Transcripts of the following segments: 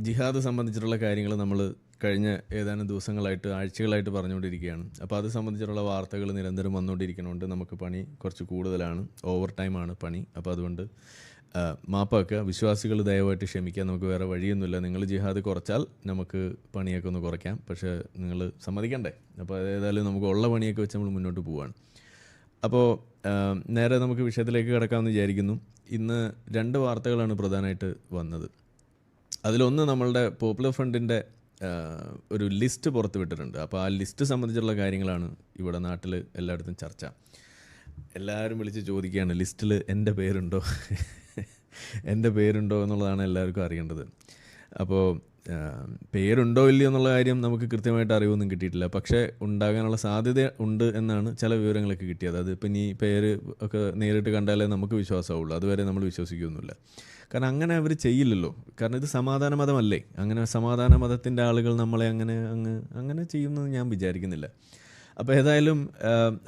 ജിഹാദ് സംബന്ധിച്ചിട്ടുള്ള കാര്യങ്ങൾ നമ്മൾ കഴിഞ്ഞ ഏതാനും ദിവസങ്ങളായിട്ട് ആഴ്ചകളായിട്ട് പറഞ്ഞുകൊണ്ടിരിക്കുകയാണ്. അപ്പോൾ അത് സംബന്ധിച്ചിട്ടുള്ള വാർത്തകൾ നിരന്തരം വന്നുകൊണ്ടിരിക്കുന്നതുകൊണ്ട് നമുക്ക് പണി കുറച്ച് കൂടുതലാണ്. ഓവർ ടൈമാണ് പണി. അപ്പോൾ അതുകൊണ്ട് മാപ്പാക്കുക. വിശ്വാസികൾ ദയവായിട്ട് ക്ഷമിക്കുക. നമുക്ക് വേറെ വഴിയൊന്നുമില്ല. നിങ്ങൾ ജിഹാദ് കുറച്ചാൽ നമുക്ക് പണിയൊക്കെ ഒന്ന് കുറയ്ക്കാം. പക്ഷേ നിങ്ങൾ സമ്മതിക്കണ്ടേ? അപ്പോൾ ഏതായാലും നമുക്ക് ഉള്ള പണിയൊക്കെ വെച്ച് നമ്മൾ മുന്നോട്ട് പോവുകയാണ് അപ്പോൾ നേരെ നമുക്ക് വിഷയത്തിലേക്ക് കിടക്കാമെന്ന് വിചാരിക്കുന്നു. ഇന്ന് രണ്ട് വാർത്തകളാണ് പ്രധാനമായിട്ട് വന്നത്. അതിലൊന്ന് നമ്മളുടെ പോപ്പുലർ ഫ്രണ്ടിന്റെ ഒരു ലിസ്റ്റ് പുറത്ത് വിട്ടിട്ടുണ്ട് അപ്പോൾ ആ ലിസ്റ്റ് സംബന്ധിച്ചുള്ള കാര്യങ്ങളാണ് ഇവിടെ നാട്ടിൽ എല്ലായിടത്തും ചർച്ച. എല്ലാവരും വിളിച്ച് ചോദിക്കുകയാണ് ലിസ്റ്റിൽ എന്റെ പേരുണ്ടോ? എന്റെ പേരുണ്ടോ എന്നുള്ളതാണ് എല്ലാവർക്കും അറിയേണ്ടത്. അപ്പോൾ പേരുണ്ടോ ഇല്ലയോ എന്നുള്ള കാര്യം നമുക്ക് കൃത്യമായിട്ട് അറിവൊന്നും കിട്ടിയിട്ടില്ല. പക്ഷേ ഉണ്ടാകാനുള്ള സാധ്യത ഉണ്ട് എന്നാണ് ചില വിവരങ്ങളൊക്കെ കിട്ടിയത്. അത് ഇപ്പം ഇനി പേര് ഒക്കെ നേരിട്ട് കണ്ടാലേ നമുക്ക് വിശ്വാസമാവുള്ളൂ. അതുവരെ നമ്മൾ വിശ്വസിക്കുകയൊന്നുമില്ല കാരണം അങ്ങനെ അവർ ചെയ്യില്ലല്ലോ. കാരണം ഇത് സമാധാന മതമല്ലേ? അങ്ങനെ സമാധാന മതത്തിന്റെ ആളുകൾ നമ്മളെ അങ്ങനെ അങ്ങ് അങ്ങനെ ചെയ്യുമെന്ന് ഞാൻ വിചാരിക്കുന്നില്ല. അപ്പോൾ ഏതായാലും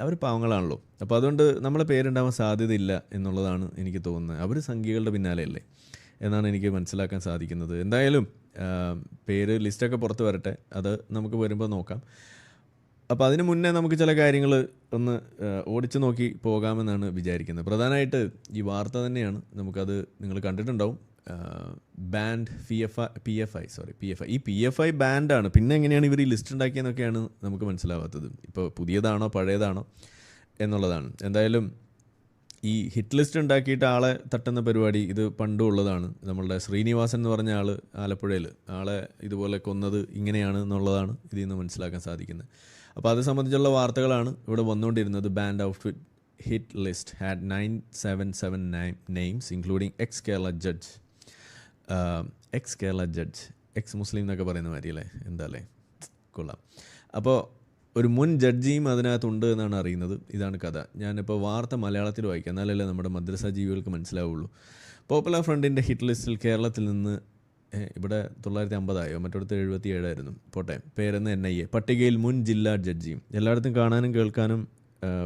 അവർ പാവങ്ങളാണല്ലോ. അപ്പോൾ അതുകൊണ്ട് നമ്മളെ പേരുണ്ടാവാൻ സാധ്യതയില്ല എന്നുള്ളതാണ് എനിക്ക് തോന്നുന്നത്. അവർ സംഖ്യകളുടെ പിന്നാലെയല്ലേ? എന്നാണ് എനിക്ക് മനസ്സിലാക്കാൻ സാധിക്കുന്നത്. എന്തായാലും പേര് ലിസ്റ്റൊക്കെ പുറത്ത് വരട്ടെ. അത് നമുക്ക് വരുമ്പോൾ നോക്കാം. അപ്പോൾ അതിന് മുന്നേ നമുക്ക് ചില കാര്യങ്ങൾ ഒന്ന് ഓടിച്ചു നോക്കി പോകാമെന്നാണ് വിചാരിക്കുന്നത്. പ്രധാനമായിട്ട് ഈ വാർത്ത തന്നെയാണ്. നമുക്കത് നിങ്ങൾ കണ്ടിട്ടുണ്ടാവും. Band P F I P F I sorry P F I ഈ പി എഫ് ഐ ബാൻഡാണ് പിന്നെ എങ്ങനെയാണ് ഇവർ ഈ ലിസ്റ്റ് ഉണ്ടാക്കിയെന്നൊക്കെയാണ് നമുക്ക് മനസ്സിലാവാത്തത്. ഇപ്പോൾ പുതിയതാണോ പഴയതാണോ എന്നുള്ളതാണ്. എന്തായാലും ഈ ഹിറ്റ് ലിസ്റ്റ് ഉണ്ടാക്കിയിട്ട് ആളെ തട്ടുന്ന പരിപാടി ഇത് പണ്ടും ഉള്ളതാണ്. നമ്മളുടെ ശ്രീനിവാസൻ എന്ന് പറഞ്ഞ ആൾ ആലപ്പുഴയിൽ ആളെ ഇതുപോലെ കൊന്നത് ഇങ്ങനെയാണ് എന്നുള്ളതാണ് ഇതിൽ നിന്ന് മനസ്സിലാക്കാൻ സാധിക്കുന്നത്. അപ്പോൾ അത് സംബന്ധിച്ചുള്ള വാർത്തകളാണ് ഇവിടെ വന്നുകൊണ്ടിരുന്നത്. Band outfit hit list had nine seven seven nine names including ex Kerala judge ex Kerala judge ex Muslim എന്നൊക്കെ പറയുന്ന മാതിരി അല്ലേ? എന്താ അല്ലേ? കൊള്ളാം. അപ്പോൾ ഒരു മുൻ ജഡ്ജിയും അതിനകത്തുണ്ട് എന്നാണ് അറിയുന്നത്. ഇതാണ് കഥ. ഞാനിപ്പോൾ വാർത്ത മലയാളത്തിൽ വായിക്കാം. എന്നാലല്ലേ നമ്മുടെ മദ്രസ ജീവികൾക്ക് മനസ്സിലാവുള്ളൂ. പോപ്പുലർ ഫ്രണ്ടിന്റെ ഹിറ്റ് ലിസ്റ്റിൽ കേരളത്തിൽ നിന്ന് ഇവിടെ തൊള്ളായിരത്തി അമ്പതായോ മറ്റടുത്ത് എഴുപത്തി ഏഴായിരുന്നു പോട്ടെ പേരെന്ന് എൻ ഐ എ പട്ടികയിൽ മുൻ ജില്ലാ ജഡ്ജിയും. എല്ലായിടത്തും കാണാനും കേൾക്കാനും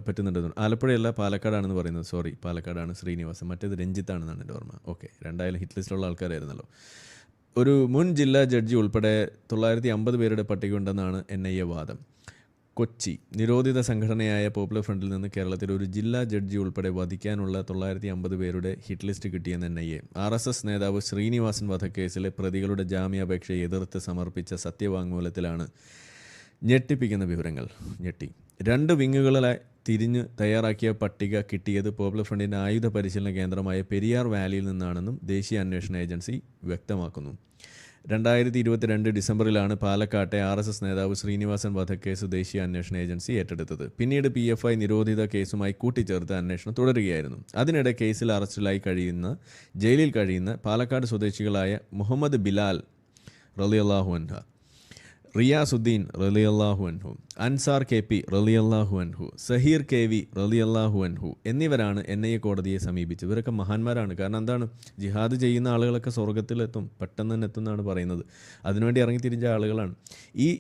പറ്റുന്നുണ്ടെന്ന് ആലപ്പുഴയല്ല പാലക്കാടാണെന്ന് പറയുന്നത്. സോറി പാലക്കാടാണ് ശ്രീനിവാസൻ. മറ്റേത് രഞ്ജിത്താണെന്നാണ് എന്റെ ഓർമ്മ. ഓക്കെ രണ്ടായാലും ഹിറ്റ് ലിസ്റ്റിലുള്ള ആൾക്കാരായിരുന്നല്ലോ. ഒരു മുൻ ജില്ലാ ജഡ്ജി ഉൾപ്പെടെ തൊള്ളായിരത്തി അമ്പത് പേരുടെ പട്ടിക ഉണ്ടെന്നാണ് എൻ ഐ എ വാദം. കൊച്ചി. നിരോധിത സംഘടനയായ പോപ്പുലർ ഫ്രണ്ടിൽ നിന്ന് കേരളത്തിൽ ഒരു ജില്ലാ ജഡ്ജി ഉൾപ്പെടെ വധിക്കാനുള്ള തൊള്ളായിരത്തി അമ്പത് പേരുടെ ഹിറ്റ് ലിസ്റ്റ് കിട്ടിയെന്ന് N I A. R S S നേതാവ് ശ്രീനിവാസൻ വധക്കേസിലെ പ്രതികളുടെ ജാമ്യാപേക്ഷയെ എതിർത്ത് സമർപ്പിച്ച സത്യവാങ്മൂലത്തിലാണ് ഞെട്ടിപ്പിക്കുന്ന വിവരങ്ങൾ. ഞെട്ടി. രണ്ട് വിങ്ങുകളിലായി തിരിഞ്ഞ് തയ്യാറാക്കിയ പട്ടിക കിട്ടിയത് പോപ്പുലർ ഫ്രണ്ടിന്റെ ആയുധ പരിശീലന കേന്ദ്രമായ പെരിയാർ വാലിയിൽ നിന്നാണെന്നും ദേശീയ അന്വേഷണ ഏജൻസി വ്യക്തമാക്കുന്നു. രണ്ടായിരത്തി ഇരുപത്തിരണ്ട് ഡിസംബറിലാണ് പാലക്കാട്ടെ ആർ എസ് എസ് നേതാവ് ശ്രീനിവാസൻ വധക്കേസ് ദേശീയ അന്വേഷണ ഏജൻസി ഏറ്റെടുത്തത്. പിന്നീട് പി എഫ് ഐ നിരോധിത കേസുമായി കൂട്ടിച്ചേർത്ത് അന്വേഷണം തുടരുകയായിരുന്നു. അതിനിടെ കേസിൽ അറസ്റ്റിലായി കഴിയുന്ന ജയിലിൽ കഴിയുന്ന പാലക്കാട് സ്വദേശികളായ മുഹമ്മദ് ബിലാൽ റലിയല്ലാഹു അൻഹ റിയാസുദ്ദീൻ റലിയല്ലാഹു അൻഹു അൻസാർ കെ പി റലിയല്ലാഹു അൻഹു സഹീർ കെ വി റലിയല്ലാഹു അൻഹു എന്നിവരാണ് എൻ ഐ എ കോടതിയെ സമീപിച്ചത്. ഇവരൊക്കെ മഹാന്മാരാണ്. കാരണം എന്താണ്? ജിഹാദ് ചെയ്യുന്ന ആളുകളൊക്കെ സ്വർഗത്തിലെത്തും പെട്ടെന്ന് തന്നെ എത്തും എന്നാണ് പറയുന്നത്. അതിനുവേണ്ടി ഇറങ്ങിത്തിരിച്ച ആളുകളാണ്. ഈ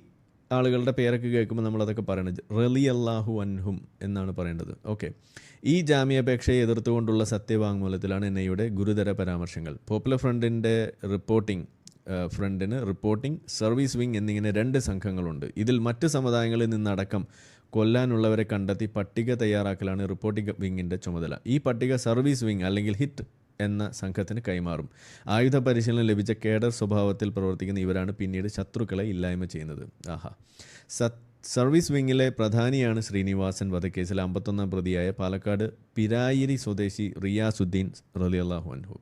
ആളുകളുടെ പേരൊക്കെ കേൾക്കുമ്പോൾ നമ്മളതൊക്കെ പറയണത് റലി അള്ളാഹു അൻഹും എന്നാണ് പറയേണ്ടത്. ഓക്കെ. ഈ ജാമ്യാപേക്ഷയെ എതിർത്തുകൊണ്ടുള്ള സത്യവാങ്മൂലത്തിലാണ് എൻ ഐയുടെ ഗുരുതര പരാമർശങ്ങൾ. പോപ്പുലർ ഫ്രണ്ടിന്റെ റിപ്പോർട്ടിംഗ് ഫ്രണ്ടിന് റിപ്പോർട്ടിംഗ് സർവീസ് വിങ് എന്നിങ്ങനെ രണ്ട് സംഘങ്ങളുണ്ട്. ഇതിൽ മറ്റ് സമുദായങ്ങളിൽ നിന്നടക്കം കൊല്ലാനുള്ളവരെ കണ്ടെത്തി പട്ടിക തയ്യാറാക്കലാണ് റിപ്പോർട്ടിംഗ് വിങ്ങിന്റെ ചുമതല. ഈ പട്ടിക സർവീസ് വിങ് അല്ലെങ്കിൽ ഹിറ്റ് എന്ന സംഘത്തിന് കൈമാറും. ആയുധ പരിശീലനം ലഭിച്ച കേഡർ സ്വഭാവത്തിൽ പ്രവർത്തിക്കുന്ന ഇവരാണ് പിന്നീട് ശത്രുക്കളെ ഇല്ലായ്മ ചെയ്യുന്നത്. ആഹാ. സത് സർവീസ് വിങ്ങിലെ പ്രധാനിയാണ് ശ്രീനിവാസൻ വധക്കേസിൽ അമ്പത്തൊന്നാം പ്രതിയായ പാലക്കാട് പിരായിരി സ്വദേശി റിയാസുദ്ദീൻ റലിയല്ലാഹു അൻഹു.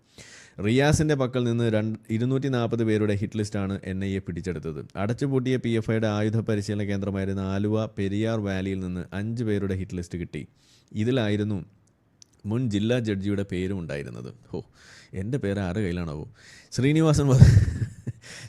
റിയാസിന്റെ പക്കൽ നിന്ന് രണ്ട് ഇരുന്നൂറ്റി നാൽപ്പത് പേരുടെ ഹിറ്റ് ലിസ്റ്റാണ് എൻ ഐ എ പിടിച്ചെടുത്തത്. അടച്ചുപൂട്ടിയ പി എഫ് ഐയുടെ ആയുധ പരിശീലന കേന്ദ്രമായിരുന്ന ആലുവ പെരിയാർ വാലിയിൽ നിന്ന് അഞ്ച് പേരുടെ ഹിറ്റ് ലിസ്റ്റ് കിട്ടി. ഇതിലായിരുന്നു മുൻ ജില്ലാ ജഡ്ജിയുടെ പേരും ഉണ്ടായിരുന്നത്. ഓ എന്റെ പേര് ആരുടെ കയ്യിലാണാവോ? ശ്രീനിവാസൻ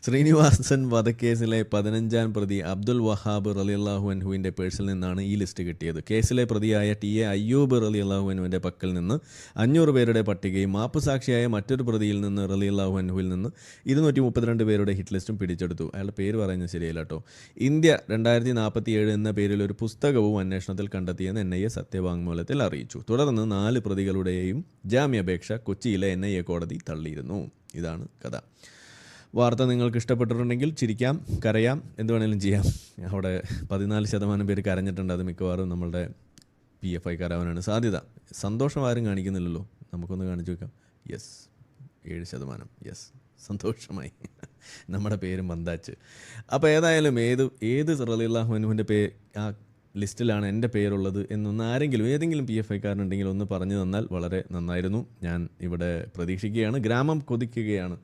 ശ്രീനിവാസൻ വധക്കേസിലെ പതിനഞ്ചാം പ്രതി അബ്ദുൽ വഹാബ് റലി അള്ളാഹു അൻഹുവിന്റെ പേഴ്സിൽ നിന്നാണ് ഈ ലിസ്റ്റ് കിട്ടിയത്. കേസിലെ പ്രതിയായ ടി എ അയ്യൂബ് റലി അള്ളാഹു അൻഹുവിന്റെ പക്കൽ നിന്ന് അഞ്ഞൂറ് പേരുടെ പട്ടികയും മാപ്പ് മാപ്പുസാക്ഷിയായ മറ്റൊരു പ്രതിയിൽ നിന്ന് റലി അള്ളാഹു അൻഹുവിൽ നിന്ന് ഇരുന്നൂറ്റി മുപ്പത്തിരണ്ട് പേരുടെ ഹിറ്റ് ലിസ്റ്റും പിടിച്ചെടുത്തു. അയാളുടെ പേര് പറയുന്നത് ശരിയല്ല കേട്ടോ ഇന്ത്യ രണ്ടായിരത്തി നാൽപ്പത്തി ഏഴ് എന്ന പേരിൽ ഒരു പുസ്തകവും അന്വേഷണത്തിൽ കണ്ടെത്തിയെന്ന് എൻ ഐ എ സത്യവാങ്മൂലത്തിൽ അറിയിച്ചു. തുടർന്ന് നാല് പ്രതികളുടെയും ജാമ്യാപേക്ഷ കൊച്ചിയിലെ എൻ ഐ എ കോടതി തള്ളിയിരുന്നു. ഇതാണ് കഥ. വാർത്ത നിങ്ങൾക്ക് ഇഷ്ടപ്പെട്ടിട്ടുണ്ടെങ്കിൽ ചിരിക്കാം കരയാം എന്ത് വേണേലും ചെയ്യാം. അവിടെ പതിനാല് ശതമാനം പേര് കരഞ്ഞിട്ടുണ്ട്. അത് മിക്കവാറും നമ്മളുടെ പി എഫ് ഐക്കാരാവാനാണ് സാധ്യത. സന്തോഷം ആരും കാണിക്കുന്നില്ലല്ലോ. നമുക്കൊന്ന് കാണിച്ചു വെക്കാം യെസ് ഏഴ് ശതമാനം. യെസ് സന്തോഷമായി. നമ്മുടെ പേര് മന്ദാച്ച് അപ്പോൾ ഏതായാലും ഏത് ഏത് റലിള്ളാഹുനുവിന്റെ പേ ആ ലിസ്റ്റിലാണ് എന്റെ പേരുള്ളത് എന്നൊന്ന് ആരെങ്കിലും ഏതെങ്കിലും പി എഫ് ഐക്കാരനുണ്ടെങ്കിൽ ഒന്ന് പറഞ്ഞു തന്നാൽ വളരെ നന്നായിരുന്നു. ഞാൻ ഇവിടെ പ്രതീക്ഷിക്കുകയാണ്. ഗ്രാമം കൊതിക്കുകയാണ്.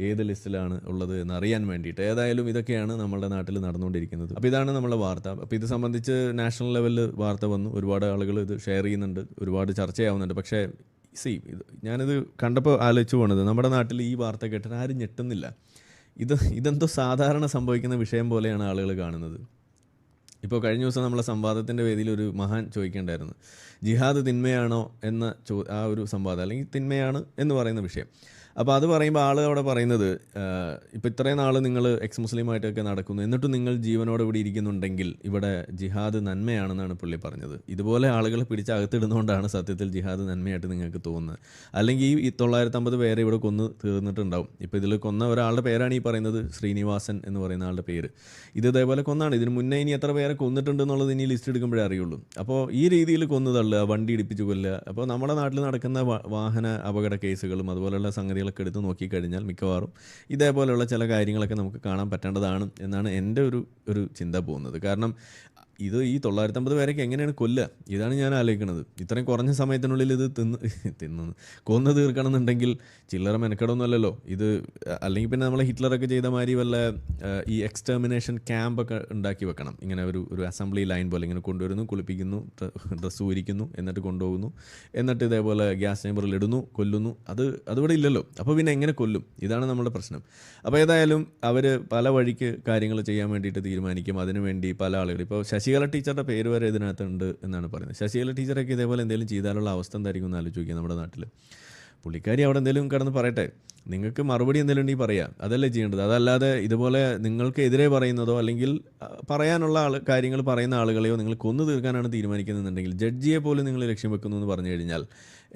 ഏത് ലിസ്റ്റിലാണ് ഉള്ളത് എന്നറിയാൻ വേണ്ടിയിട്ട്. ഏതായാലും ഇതൊക്കെയാണ് നമ്മുടെ നാട്ടിൽ നടന്നുകൊണ്ടിരിക്കുന്നത്. അപ്പോൾ ഇതാണ് നമ്മളെ വാർത്ത. അപ്പോൾ ഇത് സംബന്ധിച്ച് നാഷണൽ ലെവലിൽ വാർത്ത വന്നു. ഒരുപാട് ആളുകൾ ഇത് ഷെയർ ചെയ്യുന്നുണ്ട്. ഒരുപാട് ചർച്ചയാവുന്നുണ്ട്. പക്ഷേ സി ഇത് ഞാനിത് കണ്ടപ്പോൾ ആലോചിച്ചു പോണത് നമ്മുടെ നാട്ടിൽ ഈ വാർത്ത കേട്ടിട്ട് ആരും ഞെട്ടുന്നില്ല. ഇത് ഇതെന്തോ സാധാരണ സംഭവിക്കുന്ന വിഷയം പോലെയാണ് ആളുകൾ കാണുന്നത്. ഇപ്പോൾ കഴിഞ്ഞ ദിവസം നമ്മളെ സംവാദത്തിന്റെ വേദിയിൽ ഒരു മഹാൻ ചോദിക്കേണ്ടായിരുന്നു. ജിഹാദ് തിന്മയാണോ എന്ന ചോ ആ ഒരു സംവാദം അല്ലെങ്കിൽ തിന്മയാണ് എന്ന് പറയുന്ന വിഷയം. അപ്പോൾ അത് പറയുമ്പോൾ ആൾ അവിടെ പറയുന്നത് ഇപ്പോൾ ഇത്രയും നാൾ നിങ്ങൾ എക്സ് മുസ്ലിമായിട്ടൊക്കെ നടക്കുന്നു. എന്നിട്ടും നിങ്ങൾ ജീവനോടെ ഇവിടെ ഇരിക്കുന്നുണ്ടെങ്കിൽ ഇവിടെ ജിഹാദ് നന്മയാണെന്നാണ് പുള്ളി പറഞ്ഞത്. ഇതുപോലെ ആളുകളെ പിടിച്ച് അകത്തിടുന്നതുകൊണ്ടാണ് സത്യത്തിൽ ജിഹാദ് നന്മയായിട്ട് നിങ്ങൾക്ക് തോന്നുന്നത്. അല്ലെങ്കിൽ ഈ തൊള്ളായിരത്തമ്പത് പേരെ ഇവിടെ കൊന്ന് തീർന്നിട്ടുണ്ടാവും. ഇപ്പോൾ ഇതിൽ കൊന്ന ഒരാളുടെ പേരാണ് ഈ പറയുന്നത് ശ്രീനിവാസൻ എന്ന് പറയുന്ന ആളുടെ പേര്. ഇത് ഇതേപോലെ കൊന്നാണ്. ഇതിന് മുന്നേ ഇനി എത്ര പേരെ കൊന്നിട്ടുണ്ട് എന്നുള്ളത് ഇനി ലിസ്റ്റ് എടുക്കുമ്പോഴേ അറിയുള്ളൂ. അപ്പോൾ ഈ രീതിയിൽ കൊന്നു തള്ളുക വണ്ടി ഇടിപ്പിച്ച് കൊല്ലുക. അപ്പോൾ നമ്മുടെ നാട്ടിൽ നടക്കുന്ന വാഹന അപകട കേസുകളും അതുപോലെയുള്ള സംഗതികളൊക്കെ എടുത്ത് നോക്കിക്കഴിഞ്ഞാൽ മിക്കവാറും ഇതേപോലെയുള്ള ചില കാര്യങ്ങളൊക്കെ നമുക്ക് കാണാൻ പറ്റേണ്ടതാണ് എന്നാണ് എന്റെ ഒരു ഒരു ചിന്ത പോകുന്നത്. കാരണം ഇത് ഈ തൊള്ളായിരത്തമ്പത് പേരൊക്കെ എങ്ങനെയാണ് കൊല്ലുക? ഇതാണ് ഞാൻ ആലോചിക്കുന്നത്. ഇത്രയും കുറഞ്ഞ സമയത്തിനുള്ളിൽ ഇത് തിന്ന് തിന്നു കൊന്ന് തീർക്കണമെന്നുണ്ടെങ്കിൽ ചില്ലറ മെനക്കെടൊന്നുമല്ലല്ലോ ഇത് അല്ലെങ്കിൽ പിന്നെ നമ്മൾ ഹിറ്റ്ലറൊക്കെ ചെയ്ത മാതിരി വല്ല ഈ എക്സ്റ്റെർമിനേഷൻ ക്യാമ്പൊക്കെ ഉണ്ടാക്കി വെക്കണം. ഇങ്ങനെ ഒരു ഒരു അസംബ്ലി ലൈൻ പോലെ ഇങ്ങനെ കൊണ്ടുവരുന്നു കുളിപ്പിക്കുന്നു ഡ്രസ്സ് ഊരിക്കുന്നു എന്നിട്ട് കൊണ്ടുപോകുന്നു എന്നിട്ട് ഇതേപോലെ ഗ്യാസ് ചേമ്പറിൽ ഇടുന്നു കൊല്ലുന്നു. അത് അതിവിടെ ഇല്ലല്ലോ. അപ്പോൾ പിന്നെ എങ്ങനെ കൊല്ലും? ഇതാണ് നമ്മുടെ പ്രശ്നം. അപ്പോൾ ഏതായാലും അവർ പല വഴിക്ക് കാര്യങ്ങൾ ചെയ്യാൻ വേണ്ടിയിട്ട് തീരുമാനിക്കും. അതിനുവേണ്ടി പല ആളുകൾ ഇപ്പോൾ ശശികല ടീച്ചറുടെ പേര് വരെ ഇതിനകത്തുണ്ട് എന്നാണ് പറയുന്നത്. ശശികല ടീച്ചറൊക്കെ ഇതേപോലെ എന്തെങ്കിലും ചെയ്താലുള്ള അവസ്ഥ എന്തായിരിക്കും എന്ന് ആലോചിക്കുക നമ്മുടെ നാട്ടിൽ പുള്ളിക്കാരി അവിടെ എന്തെങ്കിലും കിടന്ന് പറയട്ടെ. നിങ്ങൾക്ക് മറുപടി എന്തെങ്കിലും ഉണ്ടെങ്കിൽ പറയാം. അതല്ലേ ചെയ്യേണ്ടത്. അതല്ലാതെ ഇതുപോലെ നിങ്ങൾക്ക് എതിരെ പറയുന്നതോ അല്ലെങ്കിൽ പറയാനുള്ള ആൾ കാര്യങ്ങൾ പറയുന്ന ആളുകളെയോ നിങ്ങൾ കൊന്നു തീർക്കാനാണ് തീരുമാനിക്കുന്നതെന്നുണ്ടെങ്കിൽ ജഡ്ജിയെ പോലും നിങ്ങൾ ലക്ഷ്യം വെക്കുന്നു എന്ന് പറഞ്ഞു കഴിഞ്ഞാൽ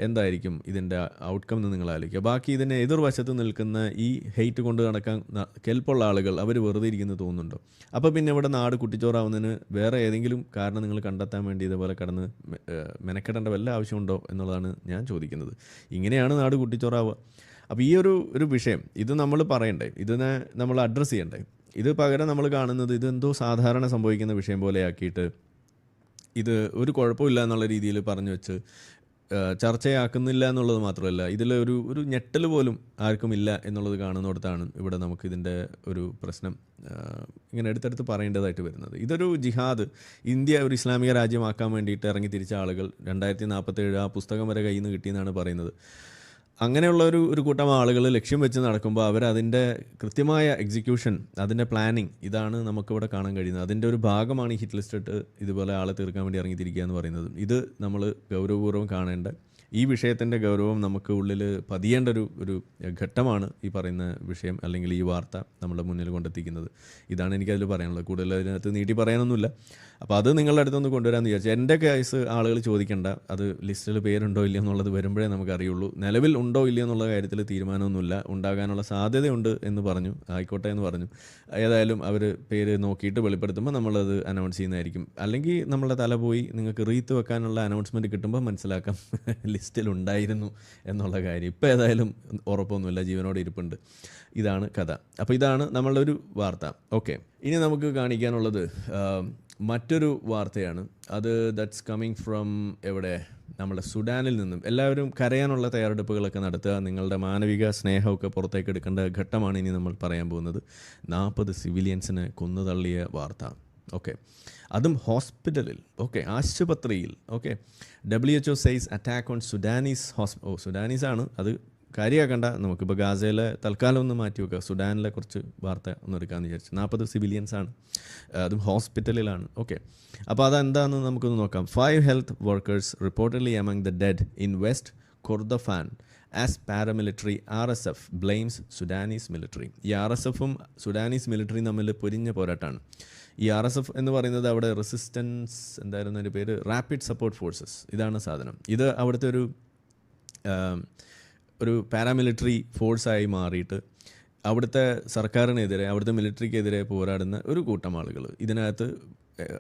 എന്തായിരിക്കും ഇതിന്റെ ഔട്ട്കം എന്ന് നിങ്ങൾ ആലോചിക്കുക. ബാക്കി ഇതിനെ എതിർവശത്ത് നിൽക്കുന്ന ഈ ഹെയ്റ്റ് കൊണ്ട് നടക്കാൻ കെൽപ്പുള്ള ആളുകൾ അവർ വെറുതെ ഇരിക്കുന്ന തോന്നുന്നുണ്ടോ? അപ്പോൾ പിന്നെ ഇവിടെ നാട് കുട്ടിച്ചോറാവുന്നതിന് വേറെ ഏതെങ്കിലും കാരണം നിങ്ങൾ കണ്ടെത്താൻ വേണ്ടി ഇതേപോലെ കടന്ന് മെനക്കെടേണ്ട വല്ല ആവശ്യമുണ്ടോ എന്നുള്ളതാണ് ഞാൻ ചോദിക്കുന്നത്. ഇങ്ങനെയാണ് നാട് കുട്ടിച്ചോറാവുക. അപ്പോൾ ഈ ഒരു ഒരു വിഷയം ഇത് നമ്മൾ പറയണ്ടേ ഇതിനെ നമ്മൾ അഡ്രസ്സ് ചെയ്യണ്ടേ. ഇത് പകരം നമ്മൾ കാണുന്നത് ഇതെന്തോ സാധാരണ സംഭവിക്കുന്ന വിഷയം പോലെയാക്കിയിട്ട് ഇത് ഒരു കുഴപ്പമില്ല എന്നുള്ള രീതിയിൽ പറഞ്ഞു വെച്ച് ചർച്ചയാക്കുന്നില്ല എന്നുള്ളത് മാത്രമല്ല ഇതിലൊരു ഒരു ഞെട്ടൽ പോലും ആർക്കും ഇല്ല എന്നുള്ളത് കാണുന്നിടത്താണ് ഇവിടെ നമുക്ക് ഇതിന്റെ ഒരു പ്രശ്നം ഇങ്ങനെ അടുത്തടുത്ത് പറയേണ്ടതായിട്ട് വരുന്നത്. ഇതൊരു ജിഹാദ് ഇന്ത്യ ഒരു ഇസ്ലാമിക രാജ്യമാക്കാൻ വേണ്ടിയിട്ട് ഇറങ്ങി തിരിച്ച ആളുകൾ രണ്ടായിരത്തി നാൽപ്പത്തേഴ് ആ പുസ്തകം വരെ കയ്യിൽ നിന്ന് കിട്ടിയെന്നാണ് പറയുന്നത്. അങ്ങനെയുള്ള ഒരു ഒരു കൂട്ടം ആളുകൾ ലക്ഷ്യം വെച്ച് നടക്കുമ്പോൾ അവർ അതിന്റെ കൃത്യമായ എക്സിക്യൂഷൻ അതിന്റെ പ്ലാനിങ് ഇതാണ് നമുക്കിവിടെ കാണാൻ കഴിയുന്നത്. അതിന്റെ ഒരു ഭാഗമാണ് ഈ ഹിറ്റ് ലിസ്റ്റ് ഇട്ട് ഇതുപോലെ ആളെ തീർക്കാൻ വേണ്ടി ഇറങ്ങിത്തിരിക്കുക എന്ന് പറയുന്നത്. ഇത് നമ്മൾ ഗൗരവപൂർവം കാണേണ്ട ഈ വിഷയത്തിന്റെ ഗൗരവം നമുക്ക് ഉള്ളിൽ പതിയേണ്ട ഒരു ഒരു ഘട്ടമാണ് ഈ പറയുന്ന വിഷയം അല്ലെങ്കിൽ ഈ വാർത്ത നമ്മുടെ മുന്നിൽ കൊണ്ടെത്തിക്കുന്നത്. ഇതാണ് എനിക്കതിൽ പറയാനുള്ളത്. കൂടുതൽ അതിനകത്ത് നീട്ടി പറയാനൊന്നുമില്ല. അപ്പോൾ അത് നിങ്ങളുടെ അടുത്തൊന്ന് കൊണ്ടുവരാമെന്ന് വിചാരിച്ചു. എന്റെ കേസ് ആളുകൾ ചോദിക്കേണ്ട. അത് ലിസ്റ്റിൽ പേരുണ്ടോ ഇല്ലയോ എന്നുള്ളത് വരുമ്പോഴേ നമുക്ക് അറിയുള്ളൂ. നിലവിൽ ഉണ്ടോ ഇല്ലയോ എന്നുള്ള കാര്യത്തിൽ തീരുമാനമൊന്നുമില്ല. ഉണ്ടാകാനുള്ള സാധ്യതയുണ്ട് എന്ന് പറഞ്ഞു. ആയിക്കോട്ടെ എന്ന് പറഞ്ഞു. ഏതായാലും അവർ പേര് നോക്കിയിട്ട് വെളിപ്പെടുത്തുമ്പോൾ നമ്മളത് അനൗൺസ് ചെയ്യുന്നതായിരിക്കും. അല്ലെങ്കിൽ നമ്മളുടെ തല പോയി നിങ്ങൾക്ക് റീത്ത് വെക്കാനുള്ള അനൗൺസ്മെന്റ് കിട്ടുമ്പോൾ മനസ്സിലാക്കാം. ലിസ്റ്റിൽ ഉണ്ടായിരുന്നു എന്നുള്ള കാര്യം. ഇപ്പോൾ ഏതായാലും ഉറപ്പൊന്നുമില്ല. ജീവനോടെ ഇരിപ്പുണ്ട്. ഇതാണ് കഥ. അപ്പോൾ ഇതാണ് നമ്മളുടെ ഒരു വാർത്ത. ഓക്കെ. ഇനി നമുക്ക് കാണിക്കാനുള്ളത് മറ്റൊരു വാർത്തയാണ്. അത് ദാറ്റ്സ് കമ്മിങ് ഫ്രം എവിടെ? നമ്മുടെ സുഡാനിൽ നിന്നും. എല്ലാവരും കരയാനുള്ള തയ്യാറെടുപ്പുകളൊക്കെ നടത്തുക നിങ്ങളുടെ മാനവിക സ്നേഹമൊക്കെ പുറത്തേക്ക് എടുക്കേണ്ട ഘട്ടമാണ് ഇനി നമ്മൾ പറയാൻ പോകുന്നത്. നാൽപ്പത് സിവിലിയൻസിനെ കൊന്നു തള്ളിയ വാർത്ത. ഓക്കെ. അതും ഹോസ്പിറ്റലിൽ. ഓക്കെ ആശുപത്രിയിൽ. Okay. W H O says attack on Sudanese ഹോസ് ഓ സുഡാനീസ് ആണ്. അത് കാര്യമാക്കണ്ട. നമുക്കിപ്പോൾ ഗാസയിലെ തൽക്കാലം ഒന്ന് മാറ്റി വെക്കുക. സുഡാനിലെ കുറച്ച് വാർത്ത ഒന്ന് എടുക്കാമെന്ന് വിചാരിച്ചു. നാൽപ്പത് സിവിലിയൻസാണ് അതും ഹോസ്പിറ്റലിലാണ് ഓക്കെ അപ്പോൾ അതെന്താണെന്ന് നമുക്കൊന്ന് നോക്കാം. Five health workers reportedly among the dead in West Kordofan as paramilitary R S F blames Sudanese military ഈ ആർ എസ് എഫും സുഡാനീസ് മിലിറ്ററിയും തമ്മിൽ പൊരിഞ്ഞ പോരാട്ടമാണ്. ഈ ആർ എസ് എഫ് എന്ന് പറയുന്നത് അവിടെ റെസിസ്റ്റൻസ് എന്തായിരുന്നു അതിന്റെ പേര്? റാപ്പിഡ് സപ്പോർട്ട് ഫോഴ്സസ് ഇതാണ് സാധനം. ഇത് അവിടുത്തെ ഒരു ഒരു പാരാമിലിറ്ററി ഫോഴ്സായി മാറിയിട്ട് അവിടുത്തെ സർക്കാരിനെതിരെ അവിടുത്തെ മിലിറ്ററിക്കെതിരെ പോരാടുന്ന ഒരു കൂട്ടം ആളുകൾ. ഇതിനകത്ത്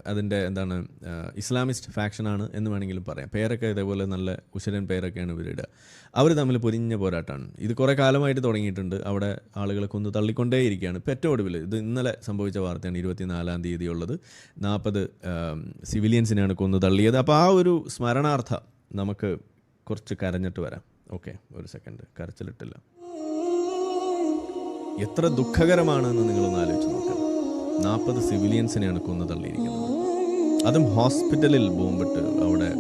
അതിന്റെ എന്താണ് ഇസ്ലാമിസ്റ്റ് ഫാക്ഷനാണ് എന്ന് വേണമെങ്കിലും പറയാം. പേരൊക്കെ ഇതേപോലെ നല്ല ഉശരൻ പേരൊക്കെയാണ് ഇവരിടുക അവർ തമ്മിൽ പൊരിഞ്ഞ പോരാട്ടമാണ്. ഇത് കുറേ കാലമായിട്ട് തുടങ്ങിയിട്ടുണ്ട്. അവിടെ ആളുകളെ കൊന്നു തള്ളിക്കൊണ്ടേയിരിക്കുകയാണ്. ഇപ്പോൾ ഏറ്റവും ഒടുവിൽ ഇത് ഇന്നലെ സംഭവിച്ച വാർത്തയാണ് ഇരുപത്തിനാലാം തീയതി ഉള്ളത് നാൽപ്പത് സിവിലിയൻസിനെയാണ് കൊന്നു തള്ളിയത്. അപ്പോൾ ആ ഒരു സ്മരണാർത്ഥം നമുക്ക് കുറച്ച് കരഞ്ഞിട്ട് വരാം. ഓക്കെ ഒരു സെക്കൻഡ് കരച്ചിലിട്ടില്ല. എത്ര ദുഃഖകരമാണെന്ന് നിങ്ങളൊന്ന് ആലോചിച്ച് നോക്കാം. നാൽപ്പത് സിവിലിയൻസിനെയാണ് കൊന്നു തള്ളിയിരിക്കുന്നത്. അതും ഹോസ്പിറ്റലിൽ ബോംബിട്ട് അവിടെ